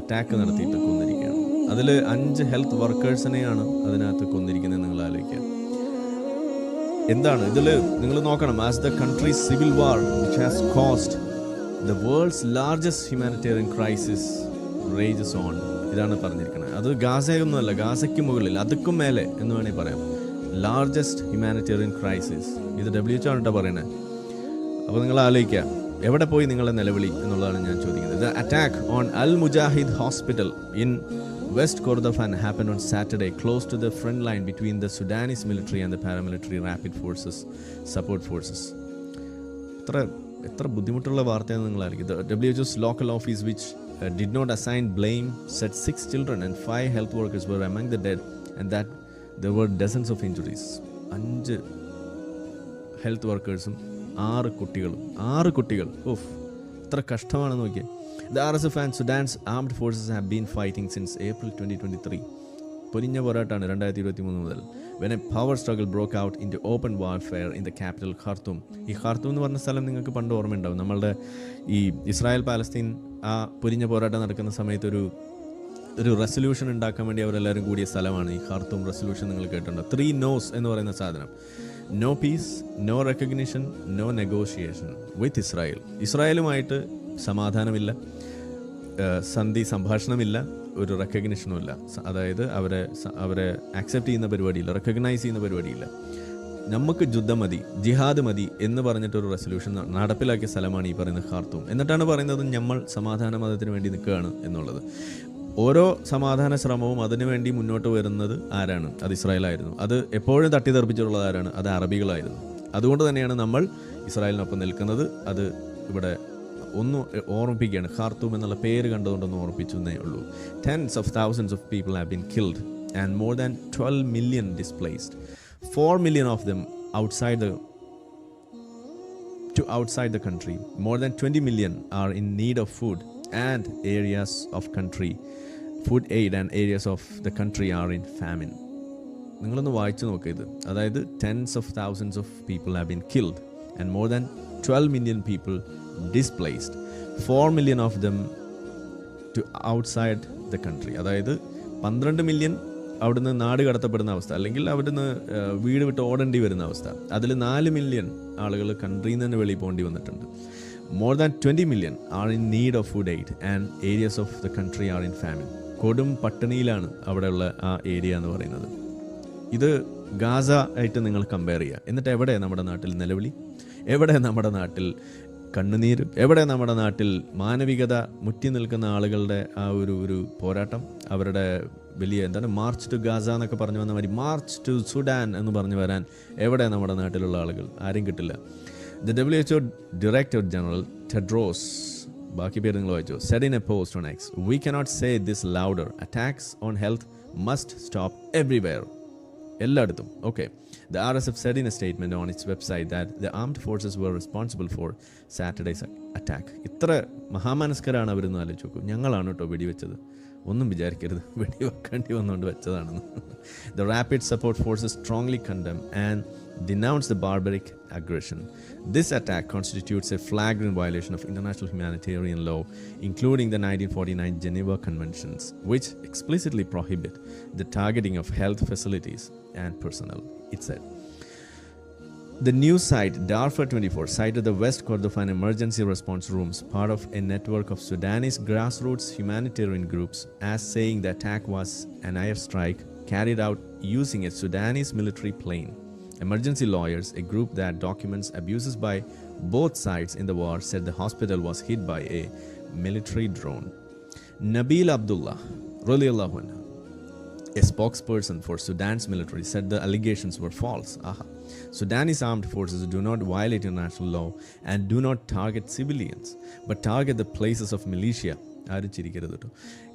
അറ്റാക്ക് നടത്തിയിട്ട് കൊന്നിരിക്കുകയാണ്. അതിൽ അഞ്ച് ഹെൽത്ത് വർക്കേഴ്സിനെയാണ് അതിനകത്ത് കൊന്നിരിക്കുന്നത് നിങ്ങൾ ആലോചിക്കുക. എന്താണ്? ഇതിൽ നിങ്ങൾ നോക്കണം. As the country civil war which has cost the world's largest humanitarian crisis rages on ഇതാണ് പറഞ്ഞിരിക്കുന്നത്. അത് ഗാസയൊന്നുമല്ല ഗാസയ്ക്ക് മുകളിൽ അതുക്കും മേലെ എന്ന് വേണമെങ്കിൽ പറയാം. ലാർജസ്റ്റ് ഹ്യൂമാനിറ്റേറിയൻ ക്രൈസിസ് ഇത് ഡബ്ല്യു എച്ച് ആണ് പറയുന്നത് അപ്പോൾ നിങ്ങൾ ആലോചിക്കുക എവിടെ പോയി നിങ്ങളെ നിലവിളി എന്നുള്ളതാണ് ഞാൻ ചോദിക്കുന്നത്. Attack on Al Mujahid hospital in West Kordofan happen on Saturday close to the front line between the Sudanese military and the paramilitary Rapid Forces Support Forces എത്ര എത്ര ബുദ്ധിമുട്ടുള്ള വാർത്തയാണ് നിങ്ങളായിരിക്കും. W H local office which did not assign blame, said six children and five health workers were among the dead, and that there were dozens of injuries. അഞ്ച് health വർക്കേഴ്സും ആറ് കുട്ടികളും. ആറ് കുട്ടികൾ. ഓഫ് എത്ര കഷ്ടമാണെന്ന് നോക്കിയേ. The R S F and Sudan's armed forces have been fighting since April twenty twenty three പൊരിഞ്ഞ പോരാട്ടമാണ് രണ്ടായിരത്തി ഇരുപത്തി മൂന്ന് മുതൽ. When a power struggle broke out into open warfare in the capital Khartoum ഈ ഖർത്തും എന്ന് പറഞ്ഞ സ്ഥലം നിങ്ങൾക്ക് പണ്ട് ഓർമ്മയുണ്ടാവും. നമ്മളുടെ ഈ ഇസ്രായേൽ പാലസ്തീൻ ആ പൊരിഞ്ഞ പോരാട്ടം നടക്കുന്ന സമയത്ത് ഒരു ഒരു റെസൊല്യൂഷൻ ഉണ്ടാക്കാൻ വേണ്ടി അവരെല്ലാവരും കൂടിയ സ്ഥലമാണ് ഈ ഖാർത്തും റെസൊല്യൂഷൻ നിങ്ങൾ കേട്ടിട്ടുണ്ട്? ത്രീ നോസ് എന്ന് പറയുന്ന സാധനം. No peace no recognition no negotiation with Israel ഇസ്രായേലുമായിട്ട് സമാധാനമില്ല. സന്ധി സംഭാഷണമില്ല. ഒരു റെക്കഗ്നിഷനും ഇല്ല. അതായത് അവരെ അവരെ ആക്സെപ്റ്റ് ചെയ്യുന്ന പരിപാടിയില്ല റെക്കഗ്നൈസ് ചെയ്യുന്ന പരിപാടിയില്ല. നമുക്ക് യുദ്ധം മതി ജിഹാദ് മതി എന്ന് പറഞ്ഞിട്ടൊരു റെസൊല്യൂഷൻ നടപ്പിലാക്കിയ സ്ഥലമാണ് ഈ പറയുന്ന ഖാർത്തും. എന്നിട്ടാണ് പറയുന്നത് നമ്മൾ സമാധാന മതത്തിന് വേണ്ടി നിൽക്കുകയാണ് എന്നുള്ളത്. ഓരോ സമാധാന ശ്രമവും അതിനുവേണ്ടി മുന്നോട്ട് വരുന്നത് ആരാണ്? അത് ഇസ്രായേലായിരുന്നു. അത് എപ്പോഴും തട്ടിത്തെറിപ്പിച്ചിട്ടുള്ളത് ആരാണ്? അത് അറബികളായിരുന്നു. അതുകൊണ്ട് തന്നെയാണ് നമ്മൾ ഇസ്രായേലിനൊപ്പം നിൽക്കുന്നത്. അത് ഇവിടെ ഒന്ന് ഓർമ്മിപ്പിക്കുകയാണ്. ഖാർത്തൂം എന്നുള്ള പേര് കണ്ടതുകൊണ്ടൊന്ന് ഓർമ്മിപ്പിച്ചു എന്നേ ഉള്ളൂ. Tens of thousands of people have been killed and more than twelve million displaced four million of them outside the to outside the country. More than 20 million are in need of food, and areas of country, food aid and areas of the country are in famine. നിങ്ങളൊന്ന് വായിച്ചു നോക്കിയത് അതായത് tens of thousands of people have been killed and more than twelve million people displaced four million of them to outside the country അതായത് പന്ത്രണ്ട് million അവിടുന്ന് നാട് കടത്തപ്പെടുന്ന അവസ്ഥ അല്ലെങ്കിൽ അവിടുന്ന് വീട് വിട്ട് ഓടേണ്ടി വരുന്ന അവസ്ഥ. അതിൽ നാല് മില്യൺ ആളുകൾ കൺട്രിയിൽ നിന്ന് വെളിയിൽ പോകേണ്ടി വന്നിട്ടുണ്ട്. More than twenty million are in need of food aid and areas of the country are in famine കൊടും പട്ടിണിയിലാണ് അവിടെയുള്ള ആ ഏരിയ എന്ന് പറയുന്നത്. ഇത് ഗാസ ആയിട്ട് നിങ്ങൾ കമ്പയർ ചെയ്യുക. എന്നിട്ട് എവിടെ നമ്മുടെ നാട്ടിൽ നിലവിളി? എവിടെ നമ്മുടെ നാട്ടിൽ കണ്ണുനീര്. എവിടെ നമ്മുടെ നാട്ടിൽ മാനവികത മുറ്റി നിൽക്കുന്ന ആളുകളുടെ ആ ഒരു ഒരു പോരാട്ടം? അവരുടെ വലിയ എന്താണ് മാർച്ച് ടു ഗാസ എന്നൊക്കെ പറഞ്ഞു വന്ന മാതിരി മാർച്ച് ടു സുഡാൻ എന്ന് പറഞ്ഞു വരാൻ എവിടെ നമ്മുടെ നാട്ടിലുള്ള ആളുകൾ? ആരും കിട്ടില്ല. The W H O director general Tedros ബാക്കി പേര് നിങ്ങൾ വായിച്ചു. Said in a post on X we cannot say this louder attacks on health must stop everywhere എല്ലായിടത്തും. Okay the RSF said in a statement on its website that the armed forces were responsible for Saturday's attack. ഇത്ര മഹാമനസ്കരാണ് അവരെന്ന് ആലോചിച്ച് നോക്കും. ഞങ്ങളാണ് കേട്ടോ വെടിവെച്ചത്. ഒന്നും വിചാരിക്കരുത്. വെടിവെക്കേണ്ടി വന്നുകൊണ്ട് വെച്ചതാണെന്ന്. The Rapid Support Forces strongly condemn and denounce the barbaric aggression. This attack constitutes a flagrant violation of international humanitarian law, including the 1949 Geneva Conventions, which explicitly prohibit the targeting of health facilities and personnel, it said. The news site Darfur 24 cited the West Kordofan emergency response rooms, part of a network of Sudanese grassroots humanitarian groups, as saying the attack was an airstrike carried out using a Sudanese military plane. Emergency Lawyers, a group that documents abuses by both sides in the war, said the hospital was hit by a military drone. Nabil Abdullah, a spokesperson for Sudan's military, said the allegations were false. Aha. Sudanese armed forces do not violate international law and do not target civilians, but target the places of militia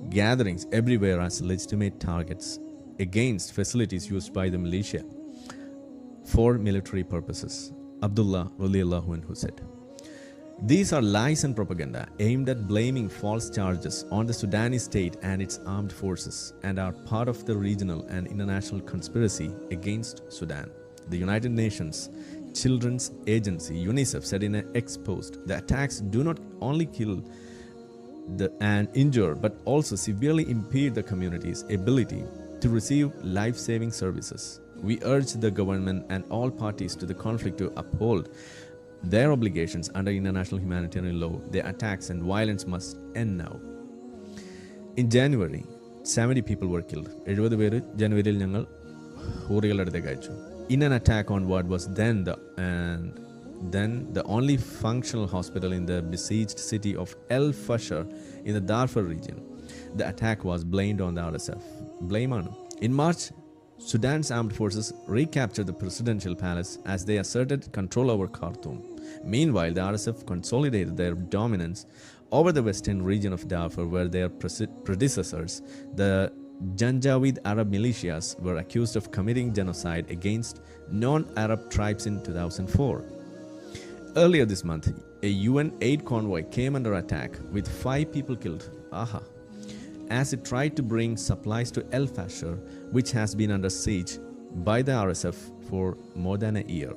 gatherings everywhere as legitimate targets against facilities used by the militia for military purposes. Abdullah anhu said. These are lies and propaganda aimed at blaming false charges on the Sudanese state and its armed forces and are part of the regional and international conspiracy against Sudan. The United Nations Children's Agency UNICEF said in an ex post the attacks do not only kill the, and injure but also severely impede the community's ability to receive life saving services. We urge the government and all parties to the conflict to uphold their obligations under international humanitarian law. Their attacks and violence must end now. In January seventy people were killed എഴുപത് പേര് ജനുവരിയിൽ ഞങ്ങൾ ഹൂറികളുടെ അടുത്തേക്ക് അയച്ചു. In an attack on what was then the and then the only functional hospital in the besieged city of El Fasher in the Darfur region the attack was blamed on the R S F ബ്ലെയിമാണ് in March Sudan's armed forces recaptured the presidential palace as they asserted control over Khartoum. Meanwhile, the RSF consolidated their dominance over the western region of Darfur, where their predecessors, the Janjaweed Arab militias, were accused of committing genocide against non Arab tribes in 2004. Earlier this month, a UN aid convoy came under attack with five people killed. Aha. As it tried to bring supplies to El Fasher, which has been under siege by the RSF for more than a year.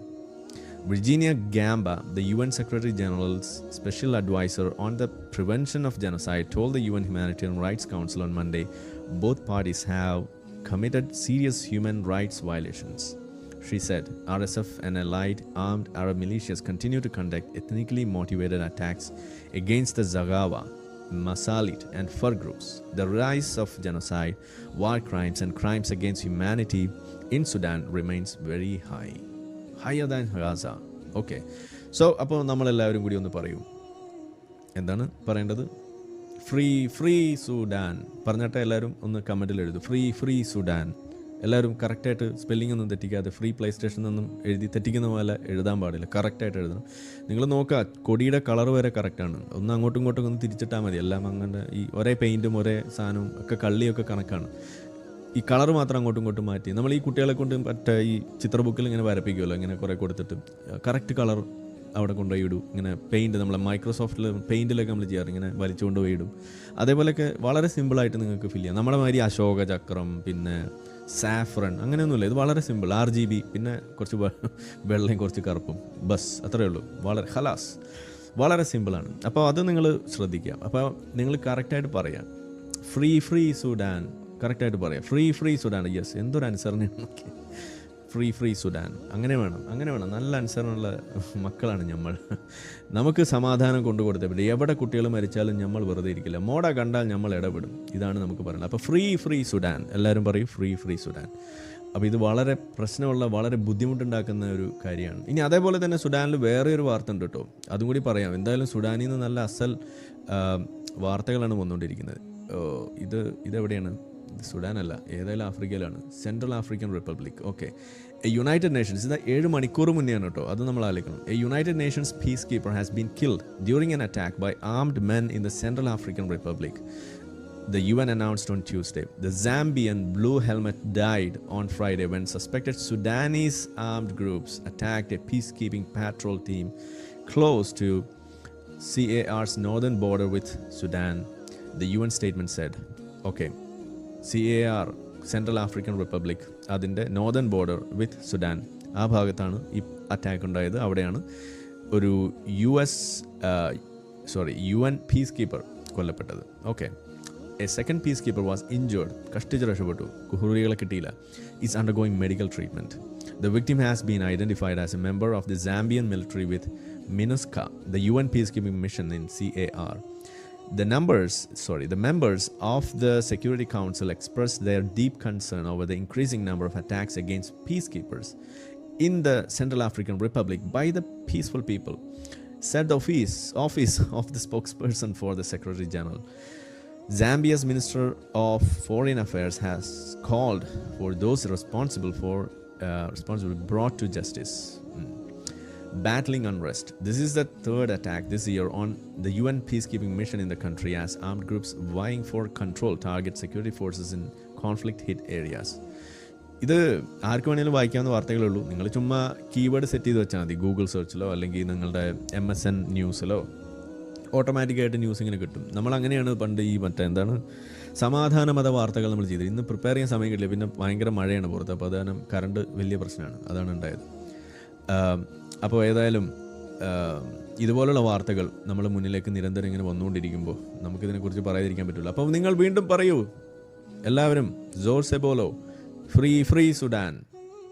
Virginia Gamba, the UN Secretary General's special advisor on the prevention of genocide, told the UN Humanitarian Rights Council on Monday both parties have committed serious human rights violations. She said RSF and allied armed Arab militias continue to conduct ethnically motivated attacks against the Zagawa, Masalit, and Fur groups. The rise of genocide, war crimes, and crimes against humanity in Sudan remains very high. Higher than Gaza. so so അപ്പോൾ നമ്മളെല്ലാവരും കൂടി ഒന്ന് പറയൂ എന്താണ് പറയേണ്ടത് free free Sudan പറഞ്ഞിട്ട് എല്ലാവരും ഒന്ന് കമന്റിൽ എഴുതും ഫ്രീ ഫ്രീ സുഡാൻ എല്ലാവരും കറക്റ്റായിട്ട് സ്പെല്ലിംഗ് ഒന്നും തെറ്റിക്കാതെ ഫ്രീ പ്ലേ സ്റ്റേഷനിൽ നിന്നും എഴുതി തെറ്റിക്കുന്ന പോലെ എഴുതാൻ പാടില്ല. കറക്റ്റായിട്ട് എഴുതണം. നിങ്ങൾ നോക്കുക കൊടിയുടെ കളർ വരെ കറക്റ്റാണ് ഒന്ന് അങ്ങോട്ടും ഇങ്ങോട്ടും ഒന്ന് തിരിച്ചിട്ടാൽ മതി. എല്ലാം അങ്ങനെ ഈ ഒരേ പെയിന്റും ഒരേ സാധനവും ഒക്കെ കള്ളിയൊക്കെ കണക്കാണ്. ഈ കളർ മാത്രം അങ്ങോട്ടും ഇങ്ങോട്ടും മാറ്റി. നമ്മൾ ഈ കുട്ടികളെ കൊണ്ട് മറ്റേ ഈ ചിത്ര ബുക്കിൽ ഇങ്ങനെ വരപ്പിക്കുമല്ലോ ഇങ്ങനെ കുറേ കൊടുത്തിട്ട്. കറക്റ്റ് കളർ അവിടെ കൊണ്ടുപോയി ഇടും. ഇങ്ങനെ പെയിന്റ് നമ്മളെ മൈക്രോസോഫ്റ്റിൽ പെയിന്റിലൊക്കെ നമ്മൾ ചെയ്യാറ്. ഇങ്ങനെ വലിച്ചുകൊണ്ട് പോയി ഇടും. അതേപോലെയൊക്കെ വളരെ സിമ്പിളായിട്ട് നിങ്ങൾക്ക് ഫീൽ ചെയ്യാം. നമ്മുടെ മാതിരി അശോക ചക്രം പിന്നെ സാഫ്രൺ അങ്ങനെയൊന്നുമില്ല. ഇത് വളരെ സിമ്പിൾ ആർ ജി ബി പിന്നെ കുറച്ച് വെള്ളയും കുറച്ച് കറുപ്പും. ബസ് അത്രയേ ഉള്ളൂ. വളരെ ഹലാസ് വളരെ സിമ്പിളാണ് അപ്പോൾ അത് നിങ്ങൾ ശ്രദ്ധിക്കുക. അപ്പോൾ നിങ്ങൾ കറക്റ്റായിട്ട് പറയാം. ഫ്രീ ഫ്രീ സുഡാൻ കറക്റ്റായിട്ട് പറയാം. ഫ്രീ ഫ്രീ സുഡാൻ യെസ് എന്തൊരു അനുസരണയാണ് നോക്കി ഫ്രീ ഫ്രീ സുഡാൻ. അങ്ങനെ വേണം അങ്ങനെ വേണം. നല്ല അനുസരണമുള്ള മക്കളാണ് നമ്മൾ നമുക്ക് സമാധാനം കൊണ്ടു കൊടുത്തേ പറ്റും. എവിടെ കുട്ടികൾ മരിച്ചാലും നമ്മൾ വെറുതെ ഇരിക്കില്ല. മോഡ കണ്ടാൽ നമ്മൾ ഇടപെടും. ഇതാണ് നമുക്ക് പറയുന്നത്. അപ്പോൾ ഫ്രീ ഫ്രീ സുഡാൻ. എല്ലാവരും പറയും ഫ്രീ ഫ്രീ സുഡാൻ. അപ്പോൾ ഇത് വളരെ പ്രശ്നമുള്ള വളരെ ബുദ്ധിമുട്ടുണ്ടാക്കുന്ന ഒരു കാര്യമാണ്. ഇനി അതേപോലെ തന്നെ സുഡാനിൽ വേറെ ഒരു വാർത്ത ഉണ്ട് കേട്ടോ. അതും കൂടി പറയാം. എന്തായാലും സുഡാനിൽ നിന്ന് നല്ല അസൽ വാർത്തകളാണ് വന്നുകൊണ്ടിരിക്കുന്നത്. ഇത് ഇതെവിടെയാണ്? ഇത് സുഡാനല്ല ഏതായാലും ആഫ്രിക്കയിലാണ് Central African Republic okay a United Nations ഇത് ഏഴ് മണിക്കൂർ മുന്നെയാണ് കേട്ടോ അത് നമ്മൾ ആലോചിക്കണം a United Nations peacekeeper has been killed during an attack by armed men in the Central African Republic The UN announced on Tuesday. The Zambian Blue Helmet died on Friday when suspected Sudanese armed groups attacked a peacekeeping patrol team close to CAR's northern border with Sudan, the UN statement said. Okay, CAR, Central African Republic അതിന്റെ northern border with Sudan ആ ഭാഗത്താണ് ഈ attack ഉണ്ടായത്. അവിടെയാണ് ഒരു U S sorry U N peacekeeper കൊല്ലപ്പെട്ടത്. Okay a second peacekeeper was injured കഷ്ടിച്ച് രക്ഷപ്പെട്ടു കുഹുറികളെ കിട്ടിയില്ല. Is undergoing medical treatment the victim has been identified as a member of the Zambian military with MINUSCA the U N peacekeeping mission in C A R the numbers, sorry, the members of the Security Council expressed their deep concern over the increasing number of attacks against peacekeepers in the Central African Republic by the peaceful people, said the office, office of the spokesperson for the Secretary General. Zambia's Minister of Foreign Affairs has called for those responsible for uh, responsible brought to justice. Battling unrest. This is the third attack this year on the UN peacekeeping mission in the country as armed groups vying for control target security forces in conflict hit areas. ഇത് ആർക്ക് വേണേലും വായിക്കാവുന്ന വാർത്തകളേ ഉള്ളൂ നിങ്ങൾ ചുമ്മാ keyword set ചെയ്ത് വെച്ചാൽ മതി. Google സെർച്ചിലോ അല്ലെങ്കിൽ നിങ്ങളുടെ എം എസ് എൻ ന്യൂസിലോ ഓട്ടോമാറ്റിക്കായിട്ട് ന്യൂസ് ഇങ്ങനെ കിട്ടും. നമ്മൾ അങ്ങനെയാണ് പണ്ട് ഈ മറ്റേ എന്താണ് സമാധാന മത വാർത്തകൾ നമ്മൾ ചെയ്തത്. ഇന്ന് പ്രിപ്പയർ ചെയ്യാൻ സമയം കിട്ടില്ല. പിന്നെ ഭയങ്കര മഴയാണ് പുറത്ത്. അപ്പോൾ അത് കാരണം കറണ്ട് വലിയ പ്രശ്നമാണ്. അതാണ് ഉണ്ടായത്. അപ്പോൾ ഏതായാലും ഇതുപോലുള്ള വാർത്തകൾ നമ്മൾ മുന്നിലേക്ക് നിരന്തരം ഇങ്ങനെ വന്നുകൊണ്ടിരിക്കുമ്പോൾ നമുക്കിതിനെക്കുറിച്ച് പറയാതിരിക്കാൻ പറ്റില്ല. അപ്പോൾ നിങ്ങൾ വീണ്ടും പറയൂ. എല്ലാവരും ജോർ സെബോലോ ഫ്രീ ഫ്രീ സുഡാൻ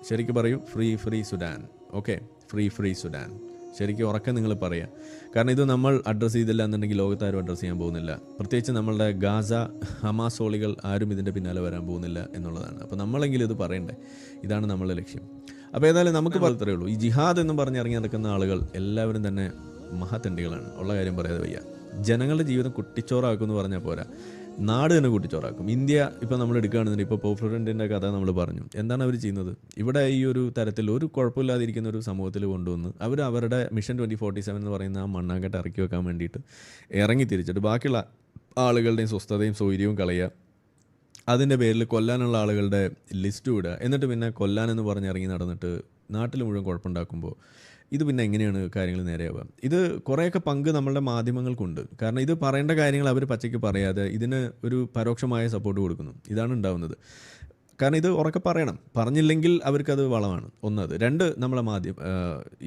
ശരിക്കും പറയൂ free free Sudan okay free free Sudan ശരിക്കും ഉറക്കം നിങ്ങൾ പറയാം. കാരണം ഇത് നമ്മൾ അഡ്രസ്സ് ചെയ്തില്ല എന്നുണ്ടെങ്കിൽ ലോകത്താരും അഡ്രസ്സ് ചെയ്യാൻ പോകുന്നില്ല. പ്രത്യേകിച്ച് നമ്മളുടെ ഗാസ ഹമാസോളികൾ ആരും ഇതിന്റെ പിന്നാലെ വരാൻ പോകുന്നില്ല എന്നുള്ളതാണ്. അപ്പോൾ നമ്മളെങ്കിലും ഇത് പറയണ്ടേ? ഇതാണ് നമ്മളുടെ ലക്ഷ്യം. അപ്പോൾ ഏതായാലും നമുക്ക് പറയത്രേ ഉള്ളൂ. ഈ ജിഹാദ് എന്ന് പറഞ്ഞ് ഇറങ്ങി നടക്കുന്ന ആളുകൾ എല്ലാവരും തന്നെ മഹാതണ്ടികളാണ് ഉള്ള കാര്യം പറയാതെ വയ്യ. ജനങ്ങളുടെ ജീവിതം കുട്ടിച്ചോറാക്കുമെന്ന് പറഞ്ഞാൽ പോരാ. നാട് തന്നെ കൂട്ടിച്ചോറാക്കും. ഇന്ത്യ ഇപ്പോൾ നമ്മൾ എടുക്കുകയാണെന്നുണ്ടെങ്കിൽ ഇപ്പോൾ പോപ്പുലറിന്റെ കഥ നമ്മൾ പറഞ്ഞു. എന്താണ് അവർ ചെയ്യുന്നത്? ഇവിടെ ഈ ഒരു തരത്തിൽ ഒരു കുഴപ്പമില്ലാതിരിക്കുന്ന ഒരു സമൂഹത്തിൽ കൊണ്ടുവന്ന് അവർ അവരുടെ മിഷൻ ട്വന്റി ഫോർട്ടി സെവൻ എന്ന് പറയുന്ന ആ മണ്ണാങ്കട്ട ഇറക്കി വെക്കാൻ വേണ്ടിയിട്ട് ഇറങ്ങി തിരിച്ചിട്ട് ബാക്കിയുള്ള ആളുകളുടെയും സ്വസ്ഥതയും സൗകര്യവും കളയുക അതിന്റെ പേരിൽ കൊല്ലാനുള്ള ആളുകളുടെ ലിസ്റ്റ് വിടുക എന്നിട്ട് പിന്നെ കൊല്ലാനെന്ന് പറഞ്ഞ് ഇറങ്ങി നടന്നിട്ട് നാട്ടിൽ മുഴുവൻ കുഴപ്പമുണ്ടാക്കുമ്പോൾ ഇത് പിന്നെ എങ്ങനെയാണ് കാര്യങ്ങൾ നേരെയാവുക? ഇത് കുറേയൊക്കെ പങ്ക് നമ്മളുടെ മാധ്യമങ്ങൾക്കുണ്ട്. കാരണം ഇത് പറയേണ്ട കാര്യങ്ങൾ അവർ പച്ചയ്ക്ക് പറയാതെ ഇതിന് ഒരു പരോക്ഷമായ സപ്പോർട്ട് കൊടുക്കുന്നു. ഇതാണ് ഉണ്ടാവുന്നത്. കാരണം ഇത് ഉറക്കെ പറയണം. പറഞ്ഞില്ലെങ്കിൽ അവർക്കത് വളമാണ് ഒന്നത് രണ്ട് നമ്മളെ മാധ്യമ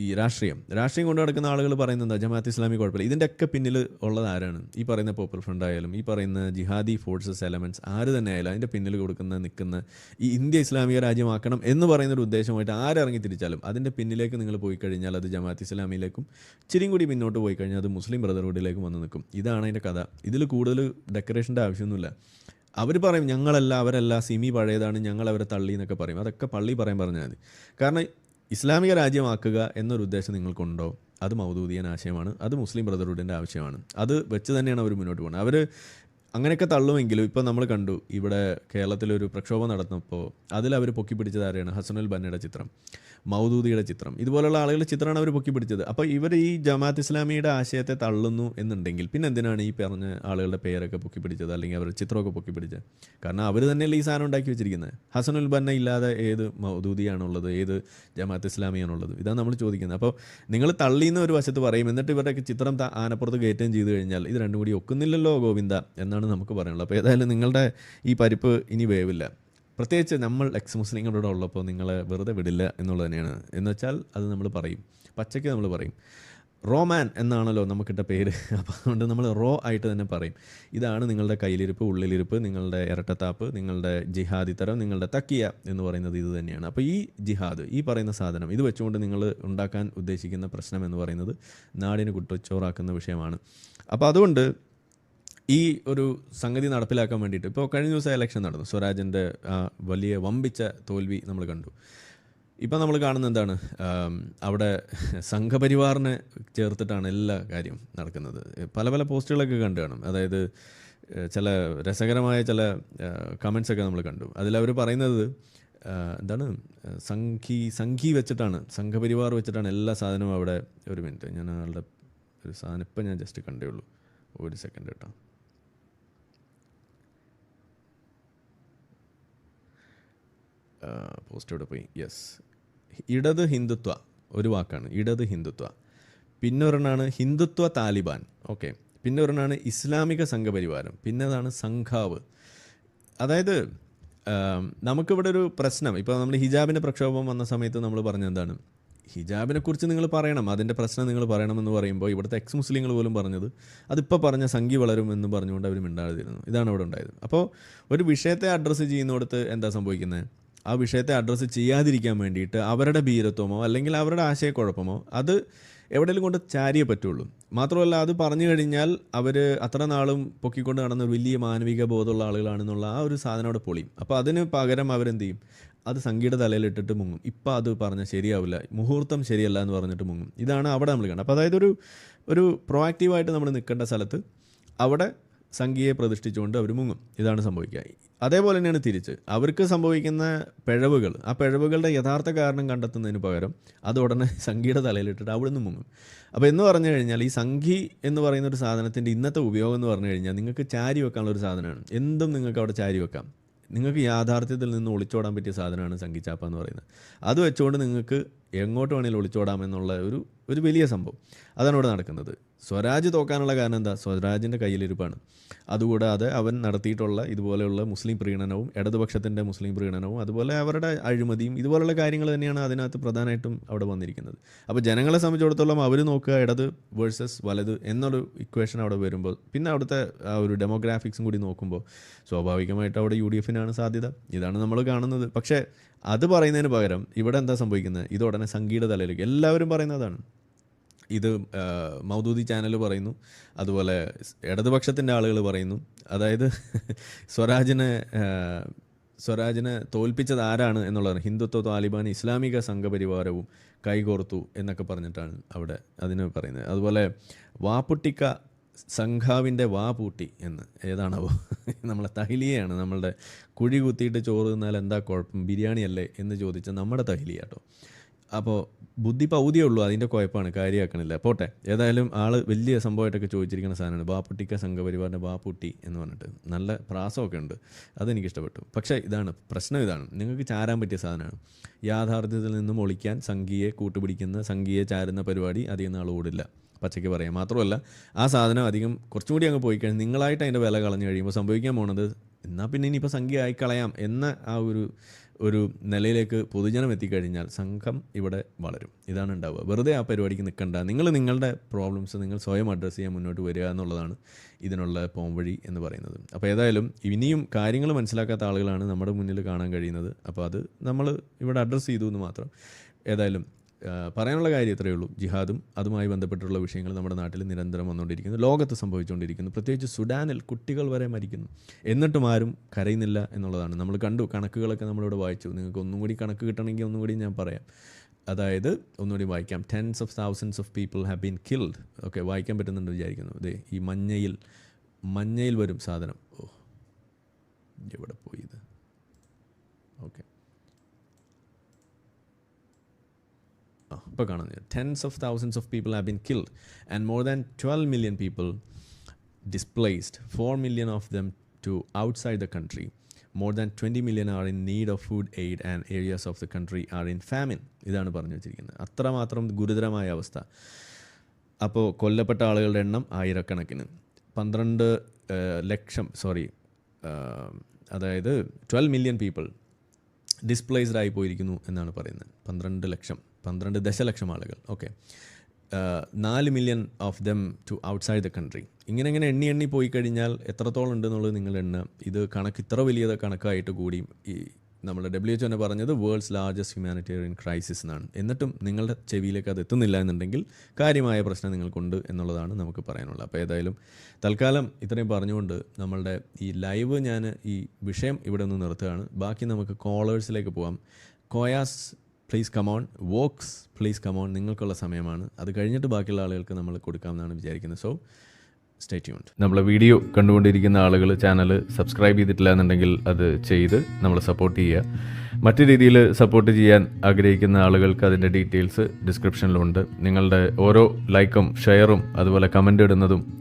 ഈ രാഷ്ട്രീയം. രാഷ്ട്രീയം കൊണ്ട് നടക്കുന്ന ആളുകൾ പറയുന്നത് എന്താ? ജമാഅത്ത് ഇസ്ലാമി കുഴപ്പമില്ല. ഇതിന്റെ ഒക്കെ പിന്നിൽ ഉള്ളത് ആരാണ് ഈ പറയുന്ന പോപ്പുലർ ഫ്രണ്ട് ആയാലും ഈ പറയുന്ന ജിഹാദി ഫോഴ്സസ് എലമെന്റ്സ് ആര് തന്നെ ആയാലും അതിന്റെ പിന്നിൽ കൊടുക്കുന്ന നിൽക്കുന്ന ഈ ഇന്ത്യ ഇസ്ലാമിക രാജ്യമാക്കണം എന്ന് പറയുന്ന ഒരു ഉദ്ദേശമായിട്ട് ആരിറങ്ങി തിരിച്ചാലും അതിന്റെ പിന്നിലേക്ക് നിങ്ങൾ പോയി കഴിഞ്ഞാൽ അത് ജമാഅത്ത് ഇസ്ലാമിയിലേക്കും ഇച്ചിരിയും കൂടി മുന്നോട്ട് പോയി കഴിഞ്ഞാൽ അത് മുസ്ലിം ബ്രദർഹുഡിലേക്കും വന്ന് നിൽക്കും. ഇതാണ് അതിന്റെ കഥ. ഇതിൽ കൂടുതൽ ഡെക്കറേഷന്റെ ആവശ്യമൊന്നുമില്ല. അവർ പറയും ഞങ്ങളല്ല അവരല്ല സിമി പഴയതാണ് ഞങ്ങൾ അവരെ തള്ളി എന്നൊക്കെ പറയും. അതൊക്കെ പള്ളി പറയാൻ പറഞ്ഞാൽ മതി. കാരണം ഇസ്ലാമിക രാജ്യമാക്കുക എന്നൊരു ഉദ്ദേശം നിങ്ങൾക്കുണ്ടോ? അത് മൗദൂദിയൻ ആശയമാണ് അത് മുസ്ലിം ബ്രദർഹുഡിന്റെ ആവശ്യമാണ്. അത് വെച്ച് തന്നെയാണ് അവർ മുന്നോട്ട് പോകുന്നത് അവർ അങ്ങനെയൊക്കെ തള്ളുമെങ്കിലും ഇപ്പോൾ നമ്മൾ കണ്ടു ഇവിടെ കേരളത്തിലൊരു പ്രക്ഷോഭം നടന്നപ്പോൾ അതിൽ അവർ പൊക്കി പിടിച്ചത് ആരെയാണ്? ഹസനുൽ ബന്നയുടെ ചിത്രം. മൗദൂദിയുടെ ചിത്രം. ഇതുപോലുള്ള ആളുകളുടെ ചിത്രമാണ് അവർ പൊക്കി പിടിച്ചത്. അപ്പോൾ ഇവർ ഈ ജമാഅത്ത് ഇസ്ലാമിയുടെ ആശയത്തെ തള്ളുന്നു എന്നുണ്ടെങ്കിൽ പിന്നെ എന്തിനാണ് ഈ പറഞ്ഞ ആളുകളുടെ പേരൊക്കെ പൊക്കി പിടിച്ചത്? അല്ലെങ്കിൽ അവരുടെ ചിത്രമൊക്കെ പൊക്കി പിടിച്ചത്? കാരണം അവർ തന്നെയല്ലേ ഈ സാധനം ഉണ്ടാക്കി വെച്ചിരിക്കുന്നത്. ഹസനുൽ ബന്ന ഇല്ലാതെ ഏത് മൗദൂദിയാണുള്ളത്? ഏത് ജമാഅത്ത് ഇസ്ലാമിയാണുള്ളത്? ഇതാണ് നമ്മൾ ചോദിക്കുന്നത്. അപ്പോൾ നിങ്ങൾ തള്ളിയെന്ന് ഒരു വശത്ത് പറയും എന്നിട്ട് ഇവരുടെയൊക്കെ ചിത്രം ആനപ്പുറത്ത് കയറ്റം ചെയ്തു കഴിഞ്ഞാൽ ഇത് രണ്ടും കൂടി ഒക്കുന്നില്ലല്ലോ ഗോവിന്ദ എന്നാണ് നമുക്ക് പറയാനുള്ളത്. അപ്പോൾ ഏതായാലും നിങ്ങളുടെ ഈ പരിപ്പ് ഇനി വേവില്ല. പ്രത്യേകിച്ച് നമ്മൾ എക്സ് മുസ്ലിങ്ങളുടെ ഉള്ളപ്പോൾ നിങ്ങളെ വെറുതെ വിടില്ല എന്നുള്ളത് തന്നെയാണ്. എന്ന് വെച്ചാൽ അത് നമ്മൾ പറയും. പച്ചയ്ക്ക് നമ്മൾ പറയും. റോമാൻ എന്നാണല്ലോ നമുക്കിട്ട പേര്. അപ്പോൾ അതുകൊണ്ട് നമ്മൾ റോ ആയിട്ട് തന്നെ പറയും. ഇതാണ് നിങ്ങളുടെ കയ്യിലിരിപ്പ് ഉള്ളിലിരിപ്പ് നിങ്ങളുടെ ഇരട്ടത്താപ്പ് നിങ്ങളുടെ ജിഹാദി തരം നിങ്ങളുടെ തക്കിയ എന്ന് പറയുന്നത് ഇത് തന്നെയാണ്. അപ്പോൾ ഈ ജിഹാദ് ഈ പറയുന്ന സാധനം ഇത് വെച്ചുകൊണ്ട് നിങ്ങൾ ഉണ്ടാക്കാൻ ഉദ്ദേശിക്കുന്ന പ്രശ്നം എന്ന് പറയുന്നത് നാടിന് കുട്ടച്ചോറാക്കുന്ന വിഷയമാണ്. അപ്പോൾ അതുകൊണ്ട് ഈ ഒരു സംഗതി നടപ്പിലാക്കാൻ വേണ്ടിയിട്ട്. ഇപ്പോൾ കഴിഞ്ഞ ദിവസം ഇലക്ഷൻ നടന്നു. സ്വരാജിന്റെ വലിയ വമ്പിച്ച തോൽവി നമ്മൾ കണ്ടു. ഇപ്പം നമ്മൾ കാണുന്ന എന്താണ്? അവിടെ സംഘപരിവാറിനെ ചേർത്തിട്ടാണ് എല്ലാ കാര്യവും നടക്കുന്നത്. പല പല പോസ്റ്റുകളൊക്കെ കണ്ടു കാണും. അതായത് ചില രസകരമായ ചില കമൻസ് ഒക്കെ നമ്മൾ കണ്ടു. അതിലവർ പറയുന്നത് എന്താണ്? സംഘി സംഘി വെച്ചിട്ടാണ് സംഘപരിവാർ വെച്ചിട്ടാണ് എല്ലാ സാധനവും അവിടെ ഒരു മിനിറ്റ് ഞാൻ ആളുടെ ഒരു സാധനം ഇപ്പം ഞാൻ ജസ്റ്റ് കണ്ടേ ഉള്ളൂ. ഒരു സെക്കൻഡ് കേട്ടോ. പോസ്റ്റ് ഇവിടെ പോയി. യെസ് ഇടത് ഹിന്ദുത്വ ഒരു വാക്കാണ്. ഇടത് ഹിന്ദുത്വ. പിന്നെ ഒരെണ്ണാണ് ഹിന്ദുത്വ താലിബാൻ. ഓക്കെ പിന്നെ ഒരെണ്ണാണ് ഇസ്ലാമിക സംഘപരിവാരം. പിന്നെ അതാണ് സംഘാവ്. അതായത് നമുക്കിവിടെ ഒരു പ്രശ്നം. ഇപ്പോൾ നമ്മൾ ഹിജാബിന്റെ പ്രക്ഷോഭം വന്ന സമയത്ത് നമ്മൾ പറഞ്ഞെന്താണ് എന്താണ്? ഹിജാബിനെ കുറിച്ച് നിങ്ങൾ പറയണം. അതിന്റെ പ്രശ്നം നിങ്ങൾ പറയണമെന്ന് പറയുമ്പോൾ ഇവിടുത്തെ എക്സ് മുസ്ലിങ്ങൾ പോലും പറഞ്ഞത് അതിപ്പോൾ പറഞ്ഞ സംഖ്യ വളരും എന്ന് പറഞ്ഞുകൊണ്ട് അവർ മിണ്ടാതിരുന്നു. ഇതാണ് അവിടെ ഉണ്ടായത്. അപ്പോൾ ഒരു വിഷയത്തെ അഡ്രസ്സ് ചെയ്യുന്നിടത്ത് എന്താ സംഭവിക്കുന്നത് ആ വിഷയത്തെ അഡ്രസ്സ് ചെയ്യാതിരിക്കാൻ വേണ്ടിയിട്ട് അവരുടെ ഭീരത്വമോ അല്ലെങ്കിൽ അവരുടെ ആശയക്കുഴപ്പമോ അത് എവിടെയെങ്കിലും കൊണ്ട് ചാരിയേ പറ്റുള്ളൂ. മാത്രമല്ല അത് പറഞ്ഞു കഴിഞ്ഞാൽ അവർ അത്ര നാളും പൊക്കിക്കൊണ്ട് നടന്ന വലിയ മാനവിക ബോധമുള്ള ആളുകളാണെന്നുള്ള ആ ഒരു സാധനം അവിടെ പൊളിയും അപ്പോൾ അതിന് പകരം അവരെന്ത് ചെയ്യും? അത് സംഗീത തലയിലിട്ടിട്ട് മുങ്ങും. ഇപ്പം അത് പറഞ്ഞാൽ ശരിയാവില്ല. മുഹൂർത്തം ശരിയല്ല എന്ന് പറഞ്ഞിട്ട് മുങ്ങും. ഇതാണ് അവിടെ നമ്മൾ കാണുന്നത് അപ്പോൾ അതായത് ഒരു ഒരു പ്രൊആക്റ്റീവായിട്ട് നമ്മൾ നിൽക്കേണ്ട സ്ഥലത്ത് അവിടെ സംഖ്യയെ പ്രതിഷ്ഠിച്ചുകൊണ്ട് അവർ മുങ്ങും. ഇതാണ് സംഭവിക്കുക. അതേപോലെ തന്നെയാണ് തിരിച്ച്. അവർക്ക് സംഭവിക്കുന്ന പിഴവുകൾ ആ പിഴവുകളുടെ യഥാർത്ഥ കാരണം കണ്ടെത്തുന്നതിന് പകരം അത് ഉടനെ സംഖ്യയുടെ തലയിലിട്ടിട്ട് അവിടെ നിന്ന് മുങ്ങും. അപ്പോൾ എന്ന് പറഞ്ഞു കഴിഞ്ഞാൽ ഈ സംഖി എന്ന് പറയുന്ന ഒരു സാധനത്തിന്റെ ഇന്നത്തെ ഉപയോഗം എന്ന് പറഞ്ഞു കഴിഞ്ഞാൽ നിങ്ങൾക്ക് ചാരി വെക്കാനുള്ള ഒരു സാധനമാണ്. എന്തും നിങ്ങൾക്ക് അവിടെ ചാരി വെക്കാം. നിങ്ങൾക്ക് യാഥാർത്ഥ്യത്തിൽ നിന്ന് ഒളിച്ചോടാൻ പറ്റിയ സാധനമാണ് സംഗീച്ചാപ്പ എന്ന് പറയുന്നത്. അത് വെച്ചുകൊണ്ട് നിങ്ങൾക്ക് എങ്ങോട്ട് വേണമെങ്കിലും ഒളിച്ചോടാമെന്നുള്ള ഒരു ഒരു വലിയ സംഭവം. അതാണ് ഇവിടെ നടക്കുന്നത്. സ്വരാജ് തോക്കാനുള്ള കാരണം എന്താ? സ്വരാജിന്റെ കയ്യിലിരിപ്പാണ്. അതുകൂടാതെ അവൻ നടത്തിയിട്ടുള്ള ഇതുപോലെയുള്ള മുസ്ലിം പ്രീണനവും ഇടതുപക്ഷത്തിന്റെ മുസ്ലിം പ്രീണനവും അതുപോലെ അവരുടെ അഴിമതിയും ഇതുപോലുള്ള കാര്യങ്ങൾ തന്നെയാണ് അതിനകത്ത് പ്രധാനമായിട്ടും അവിടെ വന്നിരിക്കുന്നത്. അപ്പോൾ ജനങ്ങളെ സംബന്ധിച്ചിടത്തോളം അവർ നോക്കുക ഇടത് വേഴ്സസ് വലത് എന്നൊരു ഇക്വേഷൻ അവിടെ വരുമ്പോൾ പിന്നെ അവിടുത്തെ ആ ഒരു ഡെമോഗ്രാഫിക്സും കൂടി നോക്കുമ്പോൾ സ്വാഭാവികമായിട്ട് അവിടെ യു ഡി എഫിനാണ് സാധ്യത. ഇതാണ് നമ്മൾ കാണുന്നത്. പക്ഷേ അത് പറയുന്നതിന് പകരം ഇവിടെ എന്താ സംഭവിക്കുന്നത്? ഇത് ഉടനെ സംഗീത തലയിലേക്ക് എല്ലാവരും പറയുന്നതാണ് ഇത് മൗദൂദി ചാനൽ പറയുന്നു. അതുപോലെ ഇടതുപക്ഷത്തിന്റെ ആളുകൾ പറയുന്നു. അതായത് സ്വരാജിനെ സ്വരാജിനെ തോൽപ്പിച്ചത് ആരാണ് എന്നുള്ളതാണ്. ഹിന്ദുത്വ താലിബാൻ ഇസ്ലാമിക സംഘപരിവാരവും കൈകോർത്തു എന്നൊക്കെ പറഞ്ഞിട്ടാണ് അവിടെ അതിന് പറയുന്നത്. അതുപോലെ വാപ്പുട്ടിക്ക സംഘാവിന്റെ വാ പൂട്ടി എന്ന് ഏതാണാവോ. നമ്മളെ തഹിലിയാണ് നമ്മളുടെ കുഴി കുത്തിയിട്ട് ചോറ് തിന്നാൽ എന്താ കുഴപ്പം? ബിരിയാണി അല്ലേ എന്ന് ചോദിച്ച നമ്മുടെ തഹിലിയ കേട്ടോ അപ്പോൾ ബുദ്ധി പൗതിയേ ഉള്ളൂ അതിന്റെ കുഴപ്പമാണ് കാര്യമാക്കണില്ല പോട്ടെ ഏതായാലും ആൾ വലിയ സംഭവമായിട്ടൊക്കെ ചോദിച്ചിരിക്കുന്ന സാധനമാണ് ബാപ്പുട്ടിക്ക സംഘപരിവാറിന്റെ ബാപ്പുട്ടി എന്ന് പറഞ്ഞിട്ട്. നല്ല പ്രാസമൊക്കെ ഉണ്ട് അതെനിക്ക് ഇഷ്ടപ്പെട്ടു പക്ഷേ ഇതാണ് പ്രശ്നം ഇതാണ്. നിങ്ങൾക്ക് ചാരാൻ പറ്റിയ സാധനമാണ്. യാഥാർത്ഥ്യത്തിൽ നിന്നും ഒളിക്കാൻ സംഘിയെ കൂട്ടുപിടിക്കുന്ന സംഘിയെ ചാരുന്ന പരിപാടി അധികം നാൾ ഓടില്ല. പച്ചയ്ക്ക് പറയാം. മാത്രമല്ല ആ സാധനം അധികം കുറച്ചും കൂടി അങ്ങ് പോയി കഴിഞ്ഞാൽ നിങ്ങളായിട്ട് അതിന്റെ വില കളഞ്ഞു കഴിയുമ്പോൾ സംഭവിക്കാൻ പോണത് എന്നാൽ പിന്നെ ഇനിയിപ്പോൾ സംഖ്യ ആയി കളയാം എന്ന ആ ഒരു ഒരു നിലയിലേക്ക് പൊതുജനം എത്തിക്കഴിഞ്ഞാൽ സംഘം ഇവിടെ വളരും. ഇതാണ് ഉണ്ടാവുക. വെറുതെ ആ പരിപാടിക്ക് നിൽക്കണ്ട നിങ്ങൾ നിങ്ങളുടെ പ്രോബ്ലംസ് നിങ്ങൾ സ്വയം അഡ്രസ്സ് ചെയ്യാൻ മുന്നോട്ട് വരിക എന്നുള്ളതാണ് ഇതിനുള്ള പോംവഴി എന്ന് പറയുന്നത്. അപ്പോൾ ഏതായാലും ഇനിയും കാര്യങ്ങൾ മനസ്സിലാക്കാത്ത ആളുകളാണ് നമ്മുടെ മുന്നിൽ കാണാൻ കഴിയുന്നത്. അപ്പോൾ അത് നമ്മൾ ഇവിടെ അഡ്രസ്സ് ചെയ്തു എന്ന് മാത്രം. ഏതായാലും പറയാനുള്ള കാര്യം ഇത്രയേ ഉള്ളൂ. ജിഹാദും അതുമായി ബന്ധപ്പെട്ടുള്ള വിഷയങ്ങൾ നമ്മുടെ നാട്ടിൽ നിരന്തരം വന്നുകൊണ്ടിരിക്കുന്നു. ലോകത്ത് സംഭവിച്ചുകൊണ്ടിരിക്കുന്നു. പ്രത്യേകിച്ച് സുഡാനിൽ കുട്ടികൾ വരെ മരിക്കുന്നു. എന്നിട്ടും ആരും കരയുന്നില്ല എന്നുള്ളതാണ്. നമ്മൾ കണ്ടു കണക്കുകളൊക്കെ നമ്മളിവിടെ വായിച്ചു. നിങ്ങൾക്ക് ഒന്നും കൂടി കണക്ക് കിട്ടണമെങ്കിൽ ഒന്നും കൂടി ഞാൻ പറയാം. അതായത് ഒന്നുകൂടി വായിക്കാം. Tens of thousands of people have been killed okay വായിക്കാൻ പറ്റുന്നുണ്ട് വിചാരിക്കുന്നു. അതെ ഈ മഞ്ഞയിൽ മഞ്ഞയിൽ വരും സാധനം. ഓ എവിടെ പോയി ഇത് ഓക്കെ ഇപ്പോൾ കാണുന്നത്. Tens of thousands of people have been killed and more than twelve million people displaced four million of them to outside the country more than twenty million are in need of food aid and areas of the country are in famine ഇതാണ് പറഞ്ഞു വെച്ചിരിക്കുന്നത്. അത്രമാത്രം ഗുരുതരമായ അവസ്ഥ. അപ്പോൾ കൊല്ലപ്പെട്ട ആളുകളുടെ എണ്ണം ആയിരക്കണക്കിന്. പന്ത്രണ്ട് ലക്ഷം സോറി അതായത് ട്വൽവ് മില്യൺ പീപ്പിൾ ഡിസ്പ്ലേസ്ഡ് ആയി പോയിരിക്കുന്നു എന്നാണ് പറയുന്നത്. പന്ത്രണ്ട് ലക്ഷം. പന്ത്രണ്ട് ദശലക്ഷം ആളുകൾ. ഓക്കെ നാല് million of them to outside the country ഇങ്ങനെ ഇങ്ങനെ എണ്ണി എണ്ണി പോയി കഴിഞ്ഞാൽ എത്രത്തോളം ഉണ്ടെന്നുള്ളത് നിങ്ങൾ എണ്ണ ഇത് കണക്ക് ഇത്ര വലിയ കണക്കായിട്ട് കൂടി ഈ നമ്മുടെ ഡബ്ല്യു എച്ച് തന്നെ പറഞ്ഞത് വേൾഡ്സ് ലാർജസ്റ്റ് ഹ്യൂമാനിറ്റേറിയൻ ക്രൈസിസ് എന്നാണ്. എന്നിട്ടും നിങ്ങളുടെ ചെവിയിലേക്ക് അത് എത്തുന്നില്ല എന്നുണ്ടെങ്കിൽ കാര്യമായ പ്രശ്നം നിങ്ങൾക്കുണ്ട് എന്നുള്ളതാണ് നമുക്ക് പറയാനുള്ളത്. അപ്പോൾ ഏതായാലും തൽക്കാലം ഇത്രയും പറഞ്ഞുകൊണ്ട് നമ്മളുടെ ഈ ലൈവ് ഞാൻ ഈ വിഷയം ഇവിടെ നിന്ന് നിർത്തുകയാണ്. ബാക്കി നമുക്ക് കോളേഴ്സിലേക്ക് പോകാം കോയാസ് പ്ലീസ് കമോൺ വോക്സ് പ്ലീസ് കമോൺ നിങ്ങൾക്കുള്ള സമയമാണ്. അത് കഴിഞ്ഞിട്ട് ബാക്കിയുള്ള ആളുകൾക്ക് നമ്മൾ കൊടുക്കാമെന്നാണ് വിചാരിക്കുന്നത്. സോ സ്റ്റേ ട്യൂൺഡ് നമ്മളെ വീഡിയോ കണ്ടുകൊണ്ടിരിക്കുന്ന ആളുകൾ ചാനൽ സബ്സ്ക്രൈബ് ചെയ്തിട്ടില്ല എന്നുണ്ടെങ്കിൽ അത് ചെയ്ത് നമ്മളെ സപ്പോർട്ട് ചെയ്യുക. മറ്റു രീതിയിൽ സപ്പോർട്ട് ചെയ്യാൻ ആഗ്രഹിക്കുന്ന ആളുകൾക്ക് അതിന്റെ ഡീറ്റെയിൽസ് ഡിസ്ക്രിപ്ഷനിലുണ്ട് നിങ്ങളുടെ ഓരോ ലൈക്കും ഷെയറും അതുപോലെ കമന്റ് ഇടുന്നതും